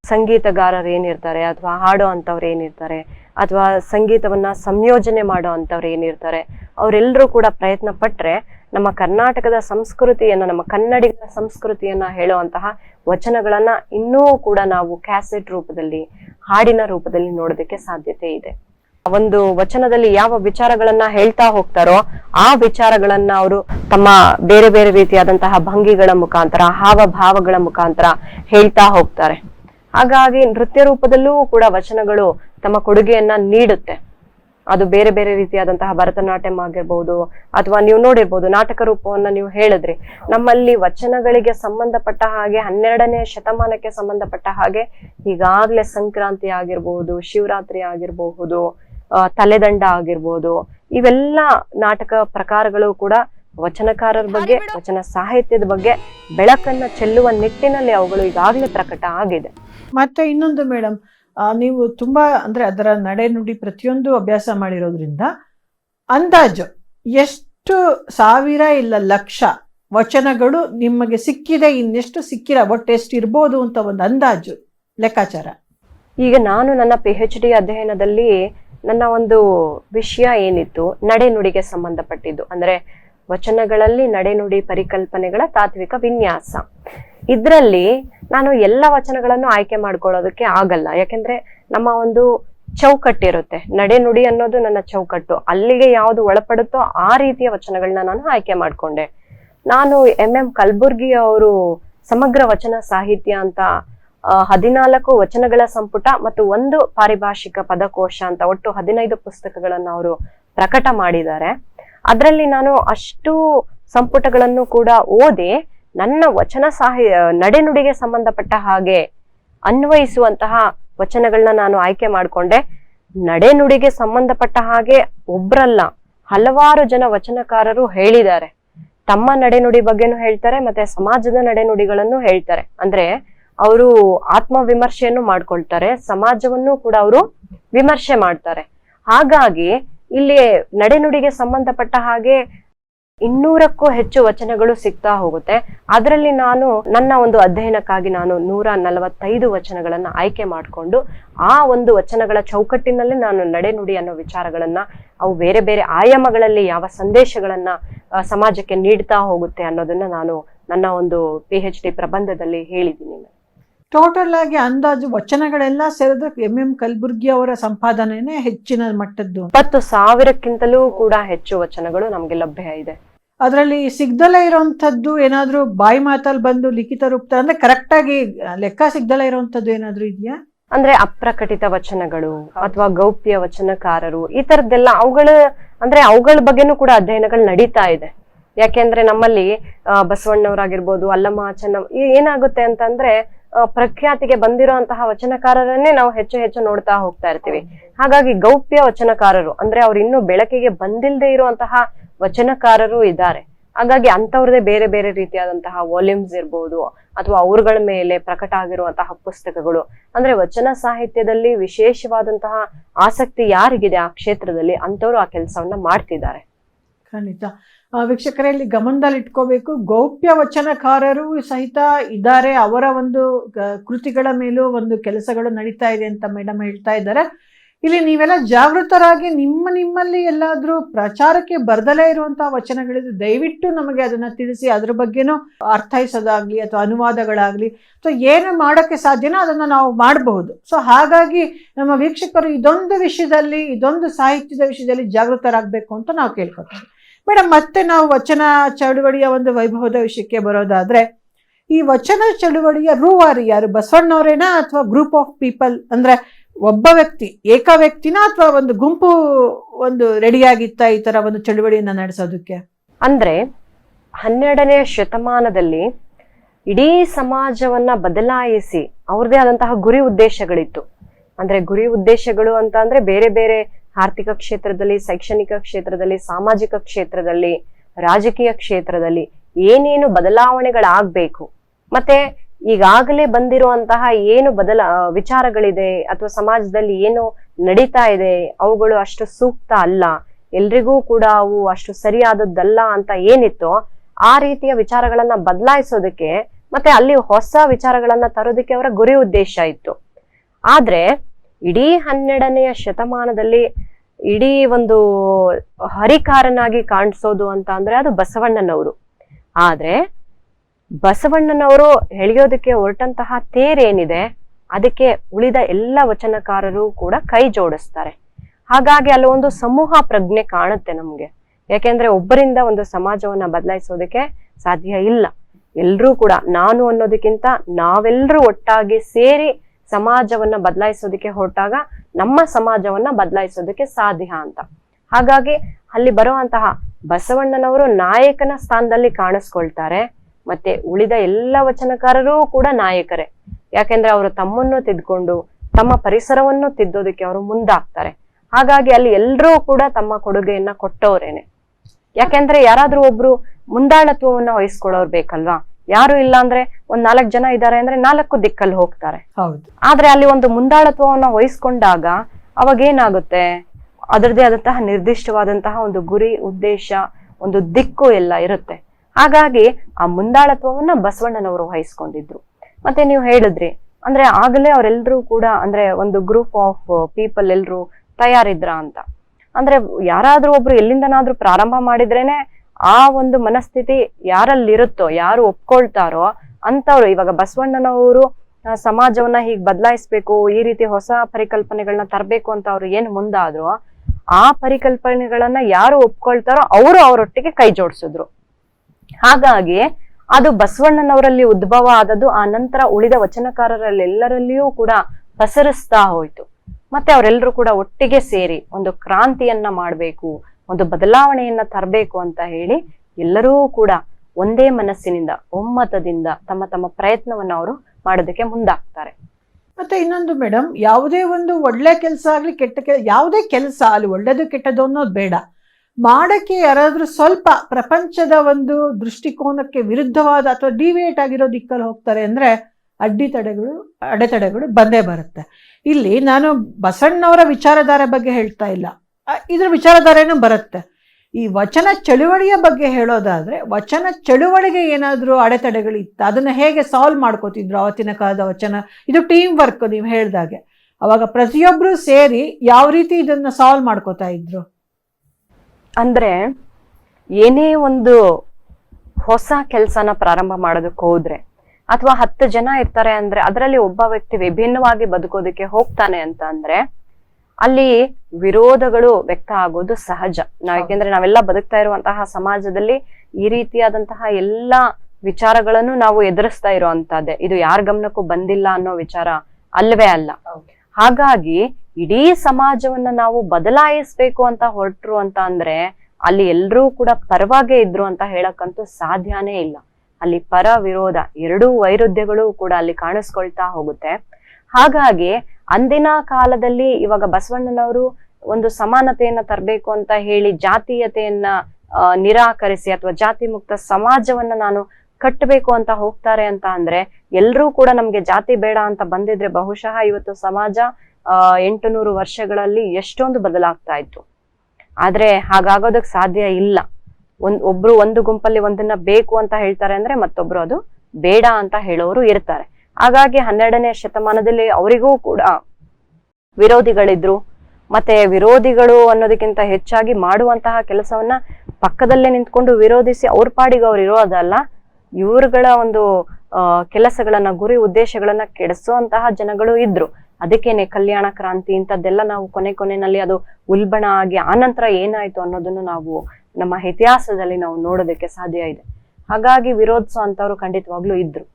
ಸಂಗೀತಗಾರರು ಏನಿರ್ತಾರೆ ಅಥವಾ ಹಾಡೋ ಅಂತವ್ರು ಏನಿರ್ತಾರೆ ಅಥವಾ ಸಂಗೀತವನ್ನ ಸಂಯೋಜನೆ ಮಾಡೋ ಅಂತವ್ರು ಏನಿರ್ತಾರೆ ಅವರೆಲ್ಲರೂ ಕೂಡ ಪ್ರಯತ್ನ ಪಟ್ರೆ ನಮ್ಮ ಕರ್ನಾಟಕದ ಸಂಸ್ಕೃತಿಯನ್ನ, ನಮ್ಮ ಕನ್ನಡಿಗರ ಸಂಸ್ಕೃತಿಯನ್ನ ಹೇಳುವಂತಹ ವಚನಗಳನ್ನ ಇನ್ನೂ ಕೂಡ ನಾವು ಕ್ಯಾಸೆಟ್ ರೂಪದಲ್ಲಿ, ಹಾಡಿನ ರೂಪದಲ್ಲಿ ನೋಡೋದಕ್ಕೆ ಸಾಧ್ಯತೆ ಇದೆ. ಒಂದು ವಚನದಲ್ಲಿ ಯಾವ ವಿಚಾರಗಳನ್ನ ಹೇಳ್ತಾ ಹೋಗ್ತಾರೋ ಆ ವಿಚಾರಗಳನ್ನ ಅವರು ತಮ್ಮ ಬೇರೆ ಬೇರೆ ರೀತಿಯಾದಂತಹ ಭಂಗಿಗಳ ಮುಖಾಂತರ, ಹಾವಭಾವಗಳ ಮುಖಾಂತರ ಹೇಳ್ತಾ ಹೋಗ್ತಾರೆ. ಹಾಗಾಗಿ ನೃತ್ಯ ರೂಪದಲ್ಲೂ ಕೂಡ ವಚನಗಳು ತಮ್ಮ ಕೊಡುಗೆಯನ್ನ ನೀಡುತ್ತೆ. ಅದು ಬೇರೆ ಬೇರೆ ರೀತಿಯಾದಂತಹ ಭರತನಾಟ್ಯಂ ಆಗಿರ್ಬೋದು ಅಥವಾ ನೀವು ನೋಡಿರ್ಬೋದು ನಾಟಕ ರೂಪವನ್ನ ನೀವು ಹೇಳಿದ್ರಿ. ನಮ್ಮಲ್ಲಿ ವಚನಗಳಿಗೆ ಸಂಬಂಧಪಟ್ಟ ಹಾಗೆ ಹನ್ನೆರಡನೇ ಶತಮಾನಕ್ಕೆ ಸಂಬಂಧಪಟ್ಟ ಹಾಗೆ ಈಗಾಗ್ಲೇ ಸಂಕ್ರಾಂತಿ ಆಗಿರ್ಬಹುದು ಶಿವರಾತ್ರಿ ಆಗಿರಬಹುದು ತಲೆದಂಡ ಆಗಿರ್ಬೋದು ಇವೆಲ್ಲ ನಾಟಕ ಪ್ರಕಾರಗಳು ಕೂಡ ವಚನಕಾರರ ಬಗ್ಗೆ ವಚನ ಸಾಹಿತ್ಯದ ಬಗ್ಗೆ ಬೆಳಕನ್ನ ಚೆಲ್ಲುವ ನಿಟ್ಟಿನಲ್ಲಿ ಅವುಗಳು ಈಗಾಗಲೇ ಪ್ರಕಟ ಆಗಿದೆ. ಮತ್ತೆ ಇನ್ನೊಂದು ಮೇಡಮ್ ನೀವು ತುಂಬ ಅಂದ್ರೆ ಅದರ ನಡೆ ನುಡಿ ಪ್ರತಿಯೊಂದು ಅಭ್ಯಾಸ ಮಾಡಿರೋದ್ರಿಂದ ಅಂದಾಜು ಎಷ್ಟು ಸಾವಿರ ಇಲ್ಲ ಲಕ್ಷ ವಚನಗಳು ನಿಮಗೆ ಸಿಕ್ಕಿದೆ, ಇನ್ನೆಷ್ಟು ಸಿಕ್ಕಿಲ್ಲ, ಒಟ್ಟು ಎಷ್ಟು ಇರ್ಬೋದು ಅಂತ ಒಂದು ಅಂದಾಜು ಲೆಕ್ಕಾಚಾರ. ಈಗ ನಾನು ನನ್ನ ಪಿ ಎಚ್ ಡಿ ಅಧ್ಯಯನದಲ್ಲಿ ನನ್ನ ಒಂದು ವಿಷಯ ಏನಿತ್ತು ನಡೆನುಡಿಗೆ ಸಂಬಂಧಪಟ್ಟಿದ್ದು. ಅಂದ್ರೆ ವಚನಗಳಲ್ಲಿ ನಡೆನುಡಿ ಪರಿಕಲ್ಪನೆಗಳ ತಾತ್ವಿಕ ವಿನ್ಯಾಸ. ಇದರಲ್ಲಿ ನಾನು ಎಲ್ಲ ವಚನಗಳನ್ನು ಆಯ್ಕೆ ಮಾಡ್ಕೊಳ್ಳೋದಕ್ಕೆ ಆಗಲ್ಲ. ಯಾಕೆಂದ್ರೆ ನಮ್ಮ ಒಂದು ಚೌಕಟ್ಟಿರುತ್ತೆ. ನಡೆನುಡಿ ಅನ್ನೋದು ನನ್ನ ಚೌಕಟ್ಟು. ಅಲ್ಲಿಗೆ ಯಾವುದು ಒಳಪಡುತ್ತೋ ಆ ರೀತಿಯ ವಚನಗಳನ್ನ ನಾನು ಆಯ್ಕೆ ಮಾಡಿಕೊಂಡೆ. ನಾನು ಎಂ ಎಂ ಕಲ್ಬುರ್ಗಿ ಅವರು ಸಮಗ್ರ ವಚನ ಸಾಹಿತ್ಯ ಅಂತ ಹದಿನಾಲ್ಕು ವಚನಗಳ ಸಂಪುಟ ಮತ್ತು ಒಂದು ಪಾರಿಭಾಷಿಕ ಪದಕೋಶ ಅಂತ ಒಟ್ಟು ಹದಿನೈದು ಪುಸ್ತಕಗಳನ್ನು ಅವರು ಪ್ರಕಟ ಮಾಡಿದ್ದಾರೆ. ಅದರಲ್ಲಿ ನಾನು ಅಷ್ಟು ಸಂಪುಟಗಳನ್ನು ಕೂಡ ಓದಿ ನನ್ನ ವಚನ ಸಾಹಿ ನಡೆನುಡಿಗೆ ಸಂಬಂಧಪಟ್ಟ ಹಾಗೆ ಅನ್ವಯಿಸುವಂತಹ ವಚನಗಳನ್ನ ನಾನು ಆಯ್ಕೆ ಮಾಡಿಕೊಂಡೆ. ನಡೆನುಡಿಗೆ ಸಂಬಂಧಪಟ್ಟ ಹಾಗೆ ಒಬ್ರಲ್ಲ, ಹಲವಾರು ಜನ ವಚನಕಾರರು ಹೇಳಿದ್ದಾರೆ. ತಮ್ಮ ನಡೆನುಡಿ ಬಗ್ಗೆನೂ ಹೇಳ್ತಾರೆ, ಮತ್ತೆ ಸಮಾಜದ ನಡೆನುಡಿಗಳನ್ನು ಹೇಳ್ತಾರೆ. ಅಂದ್ರೆ ಅವರು ಆತ್ಮ ವಿಮರ್ಶೆಯನ್ನು ಮಾಡ್ಕೊಳ್ತಾರೆ, ಸಮಾಜವನ್ನು ಕೂಡ ಅವರು ವಿಮರ್ಶೆ ಮಾಡ್ತಾರೆ. ಹಾಗಾಗಿ ಇಲ್ಲಿ ನಡೆನುಡಿಗೆ ಸಂಬಂಧಪಟ್ಟ ಹಾಗೆ ಇನ್ನೂರಕ್ಕೂ ಹೆಚ್ಚು ವಚನಗಳು ಸಿಗ್ತಾ ಹೋಗುತ್ತೆ. ಅದರಲ್ಲಿ ನಾನು ನನ್ನ ಒಂದು ಅಧ್ಯಯನಕ್ಕಾಗಿ ನಾನು ನೂರ ನಲವತ್ತೈದು ವಚನಗಳನ್ನ ಆಯ್ಕೆ ಮಾಡಿಕೊಂಡು ಆ ಒಂದು ವಚನಗಳ ಚೌಕಟ್ಟಿನಲ್ಲಿ ನಾನು ನಡೆನುಡಿ ಅನ್ನೋ ವಿಚಾರಗಳನ್ನ, ಅವು ಬೇರೆ ಬೇರೆ ಆಯಾಮಗಳಲ್ಲಿ ಯಾವ ಸಂದೇಶಗಳನ್ನ ಸಮಾಜಕ್ಕೆ ನೀಡ್ತಾ ಹೋಗುತ್ತೆ ಅನ್ನೋದನ್ನ ನಾನು ನನ್ನ ಒಂದು ಪಿ ಎಚ್ ಡಿ ಪ್ರಬಂಧದಲ್ಲಿ ಹೇಳಿದ್ದೀನಿ. ಟೋಟಲ್ ಆಗಿ ಅಂದಾಜು ವಚನಗಳೆಲ್ಲ ಸೇರಿದ್ರೆ ಎಂ ಎಂ ಕಲ್ಬುರ್ಗಿ ಅವರ ಸಂಪಾದನೆನೇ ಹೆಚ್ಚಿನ ಮಟ್ಟದ್ದು. ಇಪ್ಪತ್ತು ಸಾವಿರಕ್ಕಿಂತಲೂ ಕೂಡ ಹೆಚ್ಚು ವಚನಗಳು ನಮ್ಗೆ ಲಭ್ಯ ಇದೆ. ಅದರಲ್ಲಿ ಸಿಗ್ದಲೇ ಇರುವಂತದ್ದು ಏನಾದ್ರೂ ಬಾಯಿ ಮಾತಲ್ಲಿ ಬಂದು ಲಿಖಿತ ರೂಪ ಅಂದ್ರೆ ಕರೆಕ್ಟ್ ಆಗಿ ಲೆಕ್ಕ ಸಿಗ್ದಲೇ ಇರೋವಂಥದ್ದು ಏನಾದ್ರೂ ಇದೆಯಾ? ಅಂದ್ರೆ ಅಪ್ರಕಟಿತ ವಚನಗಳು ಅಥವಾ ಗೌಪ್ಯ ವಚನಕಾರರು ಈ ತರದ್ದೆಲ್ಲ ಅವುಗಳ ಅಂದ್ರೆ ಅವುಗಳ ಬಗ್ಗೆನೂ ಕೂಡ ಅಧ್ಯಯನಗಳು ನಡೀತಾ ಇದೆ. ಯಾಕೆಂದ್ರೆ ನಮ್ಮಲ್ಲಿ ಬಸವಣ್ಣವ್ರಾಗಿರ್ಬೋದು ಅಲ್ಲಮ್ಮ ಚೆನ್ನ ಏನಾಗುತ್ತೆ ಅಂತಂದ್ರೆ ಪ್ರಖ್ಯಾತಿಗೆ ಬಂದಿರುವಂತಹ ವಚನಕಾರರನ್ನೇ ನಾವು ಹೆಚ್ಚು ಹೆಚ್ಚು ನೋಡ್ತಾ ಹೋಗ್ತಾ ಇರ್ತೀವಿ. ಹಾಗಾಗಿ ಗೌಪ್ಯ ವಚನಕಾರರು, ಅಂದ್ರೆ ಅವ್ರು ಇನ್ನೂ ಬೆಳಕಿಗೆ ಬಂದಿಲ್ಲದೆ ಇರುವಂತಹ ವಚನಕಾರರು ಇದ್ದಾರೆ. ಹಾಗಾಗಿ ಅಂತವ್ರದೇ ಬೇರೆ ಬೇರೆ ರೀತಿಯಾದಂತಹ ವಾಲ್ಯೂಮ್ಸ್ ಇರ್ಬೋದು, ಅಥವಾ ಅವ್ರಗಳ ಮೇಲೆ ಪ್ರಕಟ ಆಗಿರುವಂತಹ ಪುಸ್ತಕಗಳು. ಅಂದ್ರೆ ವಚನ ಸಾಹಿತ್ಯದಲ್ಲಿ ವಿಶೇಷವಾದಂತಹ ಆಸಕ್ತಿ ಯಾರಿಗಿದೆ ಆ ಕ್ಷೇತ್ರದಲ್ಲಿ? ಅಂತವ್ರು ಆ ಕೆಲಸವನ್ನ ಮಾಡ್ತಿದ್ದಾರೆ. ಖಂಡಿತ. ವೀಕ್ಷಕರಲ್ಲಿ ಗಮನದಲ್ಲಿ ಇಟ್ಕೋಬೇಕು ಗೌಪ್ಯ ವಚನಕಾರರು ಸಹಿತ ಇದ್ದಾರೆ. ಅವರ ಒಂದು ಕೃತಿಗಳ ಮೇಲೂ ಒಂದು ಕೆಲಸಗಳು ನಡೀತಾ ಇದೆ ಅಂತ ಮೇಡಮ್ ಹೇಳ್ತಾ ಇದ್ದಾರೆ. ಇಲ್ಲಿ ನೀವೆಲ್ಲ ಜಾಗೃತರಾಗಿ ನಿಮ್ಮ ನಿಮ್ಮಲ್ಲಿ ಎಲ್ಲಾದ್ರೂ ಪ್ರಚಾರಕ್ಕೆ ಬರ್ದಲೇ ಇರುವಂತಹ ವಚನಗಳಿದ್ದು ದಯವಿಟ್ಟು ನಮಗೆ ಅದನ್ನ ತಿಳಿಸಿ, ಅದ್ರ ಬಗ್ಗೆನೂ ಅರ್ಥೈಸೋದಾಗ್ಲಿ ಅಥವಾ ಅನುವಾದಗಳಾಗ್ಲಿ ಸೊ ಏನು ಮಾಡೋಕ್ಕೆ ಸಾಧ್ಯನೋ ಅದನ್ನ ನಾವು ಮಾಡಬಹುದು. ಸೊ ಹಾಗಾಗಿ ನಮ್ಮ ವೀಕ್ಷಕರು ಇದೊಂದು ವಿಷಯದಲ್ಲಿ, ಇದೊಂದು ಸಾಹಿತ್ಯದ ವಿಷಯದಲ್ಲಿ ಜಾಗೃತರಾಗಬೇಕು ಅಂತ ನಾವು ಕೇಳ್ಕೊತೀವಿ. ಮೇಡಮ್, ಮತ್ತೆ ನಾವು ವಚನ ಚಳುವಳಿಯ ಒಂದು ವೈಭವದ ವಿಷಯಕ್ಕೆ ಬರೋದಾದ್ರೆ, ಈ ವಚನ ಚಳುವಳಿಯ ರೂವಾರಿ ಯಾರು? ಬಸವಣ್ಣವರೇನಾ ಅಥವಾ ಗ್ರೂಪ್ ಆಫ್ ಪೀಪಲ್ ಅಂದ್ರೆ ಒಬ್ಬ ವ್ಯಕ್ತಿ, ಏಕ ವ್ಯಕ್ತಿನ ಅಥವಾ ಒಂದು ಗುಂಪು ಒಂದು ರೆಡಿಯಾಗಿತ್ತ ಈ ತರ ಒಂದು ಚಳುವಳಿಯನ್ನ ನಡೆಸೋದಕ್ಕೆ? ಅಂದ್ರೆ ಹನ್ನೆರಡನೇ ಶತಮಾನದಲ್ಲಿ ಇಡೀ ಸಮಾಜವನ್ನ ಬದಲಾಯಿಸಿ ಅವ್ರದೇ ಆದಂತಹ ಗುರಿ ಉದ್ದೇಶಗಳಿತ್ತು. ಅಂದ್ರೆ ಗುರಿ ಉದ್ದೇಶಗಳು ಅಂತ ಅಂದ್ರೆ ಬೇರೆ ಬೇರೆ ಆರ್ಥಿಕ ಕ್ಷೇತ್ರದಲ್ಲಿ, ಶೈಕ್ಷಣಿಕ ಕ್ಷೇತ್ರದಲ್ಲಿ, ಸಾಮಾಜಿಕ ಕ್ಷೇತ್ರದಲ್ಲಿ, ರಾಜಕೀಯ ಕ್ಷೇತ್ರದಲ್ಲಿ ಏನೇನು ಬದಲಾವಣೆಗಳಾಗಬೇಕು. ಮತ್ತೆ ಈಗಾಗಲೇ ಬಂದಿರುವಂತಹ ಏನು ಬದಲ, ವಿಚಾರಗಳಿದೆ ಅಥವಾ ಸಮಾಜದಲ್ಲಿ ಏನು ನಡೀತಾ ಇದೆ, ಅವುಗಳು ಅಷ್ಟು ಸೂಕ್ತ ಅಲ್ಲ, ಎಲ್ರಿಗೂ ಕೂಡ ಅವು ಅಷ್ಟು ಸರಿಯಾದದ್ದಲ್ಲ ಅಂತ ಏನಿತ್ತೋ ಆ ರೀತಿಯ ವಿಚಾರಗಳನ್ನ ಬದಲಾಯಿಸೋದಕ್ಕೆ ಮತ್ತೆ ಅಲ್ಲಿ ಹೊಸ ವಿಚಾರಗಳನ್ನ ತರೋದಕ್ಕೆ ಅವರ ಗುರಿ ಉದ್ದೇಶ ಇತ್ತು. ಆದ್ರೆ ಇಡೀ ಹನ್ನೆರಡನೆಯ ಶತಮಾನದಲ್ಲಿ ಇಡೀ ಒಂದು ಹರಿಕಾರನಾಗಿ ಕಾಣಿಸೋದು ಅಂತ ಅಂದ್ರೆ ಅದು ಬಸವಣ್ಣನವರು. ಆದ್ರೆ ಬಸವಣ್ಣನವರು ಎಳೆಯೋದಕ್ಕೆ ಹೊರಟಂತಹ ತೇರೇನಿದೆ, ಅದಕ್ಕೆ ಉಳಿದ ಎಲ್ಲ ವಚನಕಾರರು ಕೂಡ ಕೈ ಜೋಡಿಸ್ತಾರೆ. ಹಾಗಾಗಿ ಅಲ್ಲಿ ಒಂದು ಸಮೂಹ ಪ್ರಜ್ಞೆ ಕಾಣುತ್ತೆ ನಮ್ಗೆ. ಯಾಕೆಂದ್ರೆ ಒಬ್ಬರಿಂದ ಒಂದು ಸಮಾಜವನ್ನ ಬದಲಾಯಿಸೋದಕ್ಕೆ ಸಾಧ್ಯ ಇಲ್ಲ. ಎಲ್ರೂ ಕೂಡ, ನಾನು ಅನ್ನೋದಕ್ಕಿಂತ ನಾವೆಲ್ಲರೂ ಒಟ್ಟಾಗಿ ಸೇರಿ ಸಮಾಜವನ್ನ ಬದಲಾಯಿಸೋದಕ್ಕೆ ಹೊರಟಾಗ ನಮ್ಮ ಸಮಾಜವನ್ನ ಬದಲಾಯಿಸೋದಕ್ಕೆ ಸಾಧ್ಯ ಅಂತ. ಹಾಗಾಗಿ ಅಲ್ಲಿ ಬರುವಂತಹ ಬಸವಣ್ಣನವರು ನಾಯಕನ ಸ್ಥಾನದಲ್ಲಿ ಕಾಣಿಸ್ಕೊಳ್ತಾರೆ. ಮತ್ತೆ ಉಳಿದ ಎಲ್ಲ ವಚನಕಾರರೂ ಕೂಡ ನಾಯಕರೇ. ಯಾಕೆಂದ್ರೆ ಅವರು ತಮ್ಮನ್ನು ತಿದ್ಕೊಂಡು ತಮ್ಮ ಪರಿಸರವನ್ನು ತಿದ್ದೋದಕ್ಕೆ ಅವರು ಮುಂದಾಗ್ತಾರೆ. ಹಾಗಾಗಿ ಅಲ್ಲಿ ಎಲ್ಲರೂ ಕೂಡ ತಮ್ಮ ಕೊಡುಗೆಯನ್ನ ಕೊಟ್ಟವರೇನೆ. ಯಾಕೆಂದ್ರೆ ಯಾರಾದ್ರೂ ಒಬ್ರು ಮುಂದಾಳತ್ವವನ್ನ ವಹಿಸ್ಕೊಳ್ಳೋರ್ ಬೇಕಲ್ವಾ? ಯಾರು ಇಲ್ಲ ಅಂದ್ರೆ ಒಂದ್ ನಾಲ್ಕು ಜನ ಇದ್ದಾರೆ ಅಂದ್ರೆ ನಾಲ್ಕು ದಿಕ್ಕಲ್ಲಿ ಹೋಗ್ತಾರೆ. ಹೌದು. ಆದ್ರೆ ಅಲ್ಲಿ ಒಂದು ಮುಂದಾಳತ್ವವನ್ನ ವಹಿಸ್ಕೊಂಡಾಗ ಅವಾಗ ಏನಾಗುತ್ತೆ? ಅದರದೇ ಆದಂತಹ ನಿರ್ದಿಷ್ಟವಾದಂತಹ ಒಂದು ಗುರಿ ಉದ್ದೇಶ ಒಂದು ದಿಕ್ಕು ಎಲ್ಲ ಇರುತ್ತೆ. ಹಾಗಾಗಿ ಆ ಮುಂದಾಳತ್ವವನ್ನ ಬಸವಣ್ಣನವರು ವಹಿಸ್ಕೊಂಡಿದ್ರು. ಮತ್ತೆ ನೀವು ಹೇಳಿದ್ರಿ ಅಂದ್ರೆ ಆಗಲೇ ಅವರೆಲ್ಲರೂ ಕೂಡ ಅಂದ್ರೆ ಒಂದು ಗ್ರೂಪ್ ಆಫ್ ಪೀಪಲ್ ಎಲ್ರು ತಯಾರಿದ್ರ ಅಂತ. ಅಂದ್ರೆ ಯಾರಾದ್ರೂ ಒಬ್ರು ಎಲ್ಲಿಂದನಾದ್ರೂ ಪ್ರಾರಂಭ ಮಾಡಿದ್ರೇನೆ ಆ ಒಂದು ಮನಸ್ಥಿತಿ ಯಾರಲ್ಲಿರುತ್ತೋ, ಯಾರು ಒಪ್ಕೊಳ್ತಾರೋ ಅಂತವ್ರು ಇವಾಗ ಬಸವಣ್ಣನವರು ಸಮಾಜವನ್ನ ಹೀಗೆ ಬದಲಾಯಿಸ್ಬೇಕು, ಈ ರೀತಿ ಹೊಸ ಪರಿಕಲ್ಪನೆಗಳನ್ನ ತರಬೇಕು ಅಂತ ಅವ್ರು ಏನ್ ಮುಂದಾದ್ರು, ಆ ಪರಿಕಲ್ಪನೆಗಳನ್ನ ಯಾರು ಒಪ್ಕೊಳ್ತಾರೋ ಅವರು ಅವರೊಟ್ಟಿಗೆ ಕೈ ಜೋಡಿಸಿದ್ರು. ಹಾಗಾಗಿ ಅದು ಬಸವಣ್ಣನವರಲ್ಲಿ ಉದ್ಭವ ಆದದ್ದು, ಆ ನಂತರ ಉಳಿದ ವಚನಕಾರರಲ್ಲೆಲ್ಲರಲ್ಲಿಯೂ ಕೂಡ ಪಸರಿಸ್ತಾ ಹೋಯ್ತು. ಮತ್ತೆ ಅವರೆಲ್ಲರೂ ಕೂಡ ಒಟ್ಟಿಗೆ ಸೇರಿ ಒಂದು ಕ್ರಾಂತಿಯನ್ನ ಮಾಡಬೇಕು ಒಂದು ಬದಲಾವಣೆಯನ್ನ ತರಬೇಕು ಅಂತ ಹೇಳಿ ಎಲ್ಲರೂ ಕೂಡ ಒಂದೇ ಮನಸ್ಸಿನಿಂದ, ಒಮ್ಮತದಿಂದ ತಮ್ಮ ತಮ್ಮ ಪ್ರಯತ್ನವನ್ನು ಅವರು ಮಾಡೋದಕ್ಕೆ ಮುಂದಾಗ್ತಾರೆ. ಮತ್ತೆ ಇನ್ನೊಂದು ಮೇಡಮ್ ಯಾವುದೇ ಒಂದು ಒಳ್ಳೆ ಕೆಲಸ ಆಗ್ಲಿ, ಕೆಟ್ಟ ಕೆಲ ಯಾವುದೇ ಕೆಲಸ ಅಲ್ಲಿ ಒಳ್ಳೇದು ಕೆಟ್ಟದ್ದು ಅನ್ನೋದು ಬೇಡ. ಮಾಡಕ್ಕೆ ಯಾರಾದ್ರೂ ಸ್ವಲ್ಪ ಪ್ರಪಂಚದ ಒಂದು ದೃಷ್ಟಿಕೋನಕ್ಕೆ ವಿರುದ್ಧವಾದ ಅಥವಾ ಡಿವಿಯೇಟ್ ಆಗಿರೋ ದಿಕ್ಕಲ್ಲಿ ಹೋಗ್ತಾರೆ ಅಂದ್ರೆ ಅಡ್ಡಿತಡೆಗಳು ಅಡೆತಡೆಗಳು ಬಂದೇ ಬರುತ್ತೆ. ಇಲ್ಲಿ ನಾನು ಬಸಣ್ಣವರ ವಿಚಾರಧಾರೆ ಬಗ್ಗೆ ಹೇಳ್ತಾ ಇಲ್ಲ. ಇದ್ರ ವಿಚಾರಧಾರೆನೂ ಬರುತ್ತೆ. ಈ ವಚನ ಚಳುವಳಿಯ ಬಗ್ಗೆ ಹೇಳೋದಾದ್ರೆ, ವಚನ ಚಳುವಳಿಗೆ ಏನಾದರೂ ಅಡೆತಡೆಗಳು ಅದನ್ನು ಹೇಗೆ ಸಾಲ್ವ್ ಮಾಡ್ಕೋತಿದ್ರು ಅವತ್ತಿನ ಕಾಲದ ವಚನ? ಇದು ಟೀಮ್ ವರ್ಕ್ ನೀವು ಹೇಳ್ದಾಗೆ. ಅವಾಗ ಪ್ರತಿಯೊಬ್ರು ಸೇರಿ ಯಾವ ರೀತಿ ಇದನ್ನ ಸಾಲ್ವ್ ಮಾಡ್ಕೋತಾ ಇದ್ರು? ಅಂದ್ರೆ, ಏನೇ ಒಂದು ಹೊಸ ಕೆಲಸನ ಪ್ರಾರಂಭ ಮಾಡೋದಕ್ಕೆ ಹೋದ್ರೆ, ಅಥವಾ ಹತ್ತು ಜನ ಇರ್ತಾರೆ ಅಂದ್ರೆ, ಅದರಲ್ಲಿ ಒಬ್ಬ ವ್ಯಕ್ತಿ ವಿಭಿನ್ನವಾಗಿ ಬದುಕೋದಕ್ಕೆ ಹೋಗ್ತಾನೆ ಅಂತ ಅಂದ್ರೆ ಅಲ್ಲಿ ವಿರೋಧಗಳು ವ್ಯಕ್ತ ಆಗೋದು ಸಹಜ. ನಾವ್ ಯಾಕೆಂದ್ರೆ ನಾವೆಲ್ಲ ಬದುಕ್ತಾ ಇರುವಂತಹ ಸಮಾಜದಲ್ಲಿ ಈ ರೀತಿಯಾದಂತಹ ಎಲ್ಲಾ ವಿಚಾರಗಳನ್ನು ನಾವು ಎದುರಿಸ್ತಾ ಇರುವಂತಹದ್ದೇ. ಇದು ಯಾರ ಗಮನಕ್ಕೂ ಬಂದಿಲ್ಲ ಅನ್ನೋ ವಿಚಾರ ಅಲ್ವೇ ಅಲ್ಲ. ಹಾಗಾಗಿ ಇಡೀ ಸಮಾಜವನ್ನ ನಾವು ಬದಲಾಯಿಸ್ಬೇಕು ಅಂತ ಹೊರಟ್ರು ಅಂತ ಅಂದ್ರೆ ಅಲ್ಲಿ ಎಲ್ರೂ ಕೂಡ ಪರವಾಗೇ ಇದ್ರು ಅಂತ ಹೇಳಕ್ಕಂತೂ ಸಾಧ್ಯನೇ ಇಲ್ಲ. ಅಲ್ಲಿ ಪರ ವಿರೋಧ ಎರಡೂ ವೈರುಧ್ಯಗಳು ಕೂಡ ಅಲ್ಲಿ ಕಾಣಿಸ್ಕೊಳ್ತಾ ಹೋಗುತ್ತೆ. ಹಾಗಾಗಿ ಅಂದಿನ ಕಾಲದಲ್ಲಿ ಇವಾಗ ಬಸವಣ್ಣನವರು ಒಂದು ಸಮಾನತೆಯನ್ನ ತರಬೇಕು ಅಂತ ಹೇಳಿ ಜಾತೀಯತೆಯನ್ನ ನಿರಾಕರಿಸಿ ಅಥವಾ ಜಾತಿ ಮುಕ್ತ ಸಮಾಜವನ್ನ ನಾನು ಕಟ್ಟಬೇಕು ಅಂತ ಹೋಗ್ತಾರೆ ಅಂತ ಅಂದ್ರೆ ಎಲ್ರೂ ಕೂಡ ನಮ್ಗೆ ಜಾತಿ ಬೇಡ ಅಂತ ಬಂದಿದ್ರೆ ಬಹುಶಃ ಇವತ್ತು ಸಮಾಜ ಅಹ್ ಎಂಟು ನೂರು ವರ್ಷಗಳಲ್ಲಿ ಎಷ್ಟೊಂದು ಬದಲಾಗ್ತಾ ಇತ್ತು. ಆದ್ರೆ ಹಾಗಾಗೋದಕ್ ಸಾಧ್ಯ ಇಲ್ಲ. ಒಂದ್, ಒಬ್ರು ಒಂದು ಗುಂಪಲ್ಲಿ ಒಂದನ್ನ ಬೇಕು ಅಂತ ಹೇಳ್ತಾರೆ ಅಂದ್ರೆ ಮತ್ತೊಬ್ರು ಅದು ಬೇಡ ಅಂತ ಹೇಳೋರು ಇರ್ತಾರೆ. ಹಾಗಾಗಿ ಹನ್ನೆರಡನೇ ಶತಮಾನದಲ್ಲಿ ಅವರಿಗೂ ಕೂಡ ವಿರೋಧಿಗಳಿದ್ರು. ಮತ್ತೆ ವಿರೋಧಿಗಳು ಅನ್ನೋದಕ್ಕಿಂತ ಹೆಚ್ಚಾಗಿ ಮಾಡುವಂತಹ ಕೆಲಸವನ್ನ ಪಕ್ಕದಲ್ಲೇ ನಿಂತ್ಕೊಂಡು ವಿರೋಧಿಸಿ ಅವ್ರ ಪಾಡಿಗೆ ಅವ್ರು ಇರೋದಲ್ಲ, ಇವ್ರುಗಳ ಒಂದು ಕೆಲಸಗಳನ್ನ, ಗುರಿ ಉದ್ದೇಶಗಳನ್ನ ಕೆಡಿಸುವಂತಹ ಜನಗಳು ಇದ್ರು. ಅದಕ್ಕೇನೆ ಕಲ್ಯಾಣ ಕ್ರಾಂತಿ ಇಂಥದ್ದೆಲ್ಲ ನಾವು ಕೊನೆ ಕೊನೆಯಲ್ಲಿ ಅದು ಉಲ್ಬಣ ಆಗಿ ಆನಂತರ ಏನಾಯ್ತು ಅನ್ನೋದನ್ನು ನಾವು ನಮ್ಮ ಇತಿಹಾಸದಲ್ಲಿ ನಾವು ನೋಡೋದಕ್ಕೆ ಸಾಧ್ಯ ಇದೆ. ಹಾಗಾಗಿ ವಿರೋಧಿಸೋ ಅಂತವ್ರು ಖಂಡಿತವಾಗ್ಲೂ ಇದ್ರು.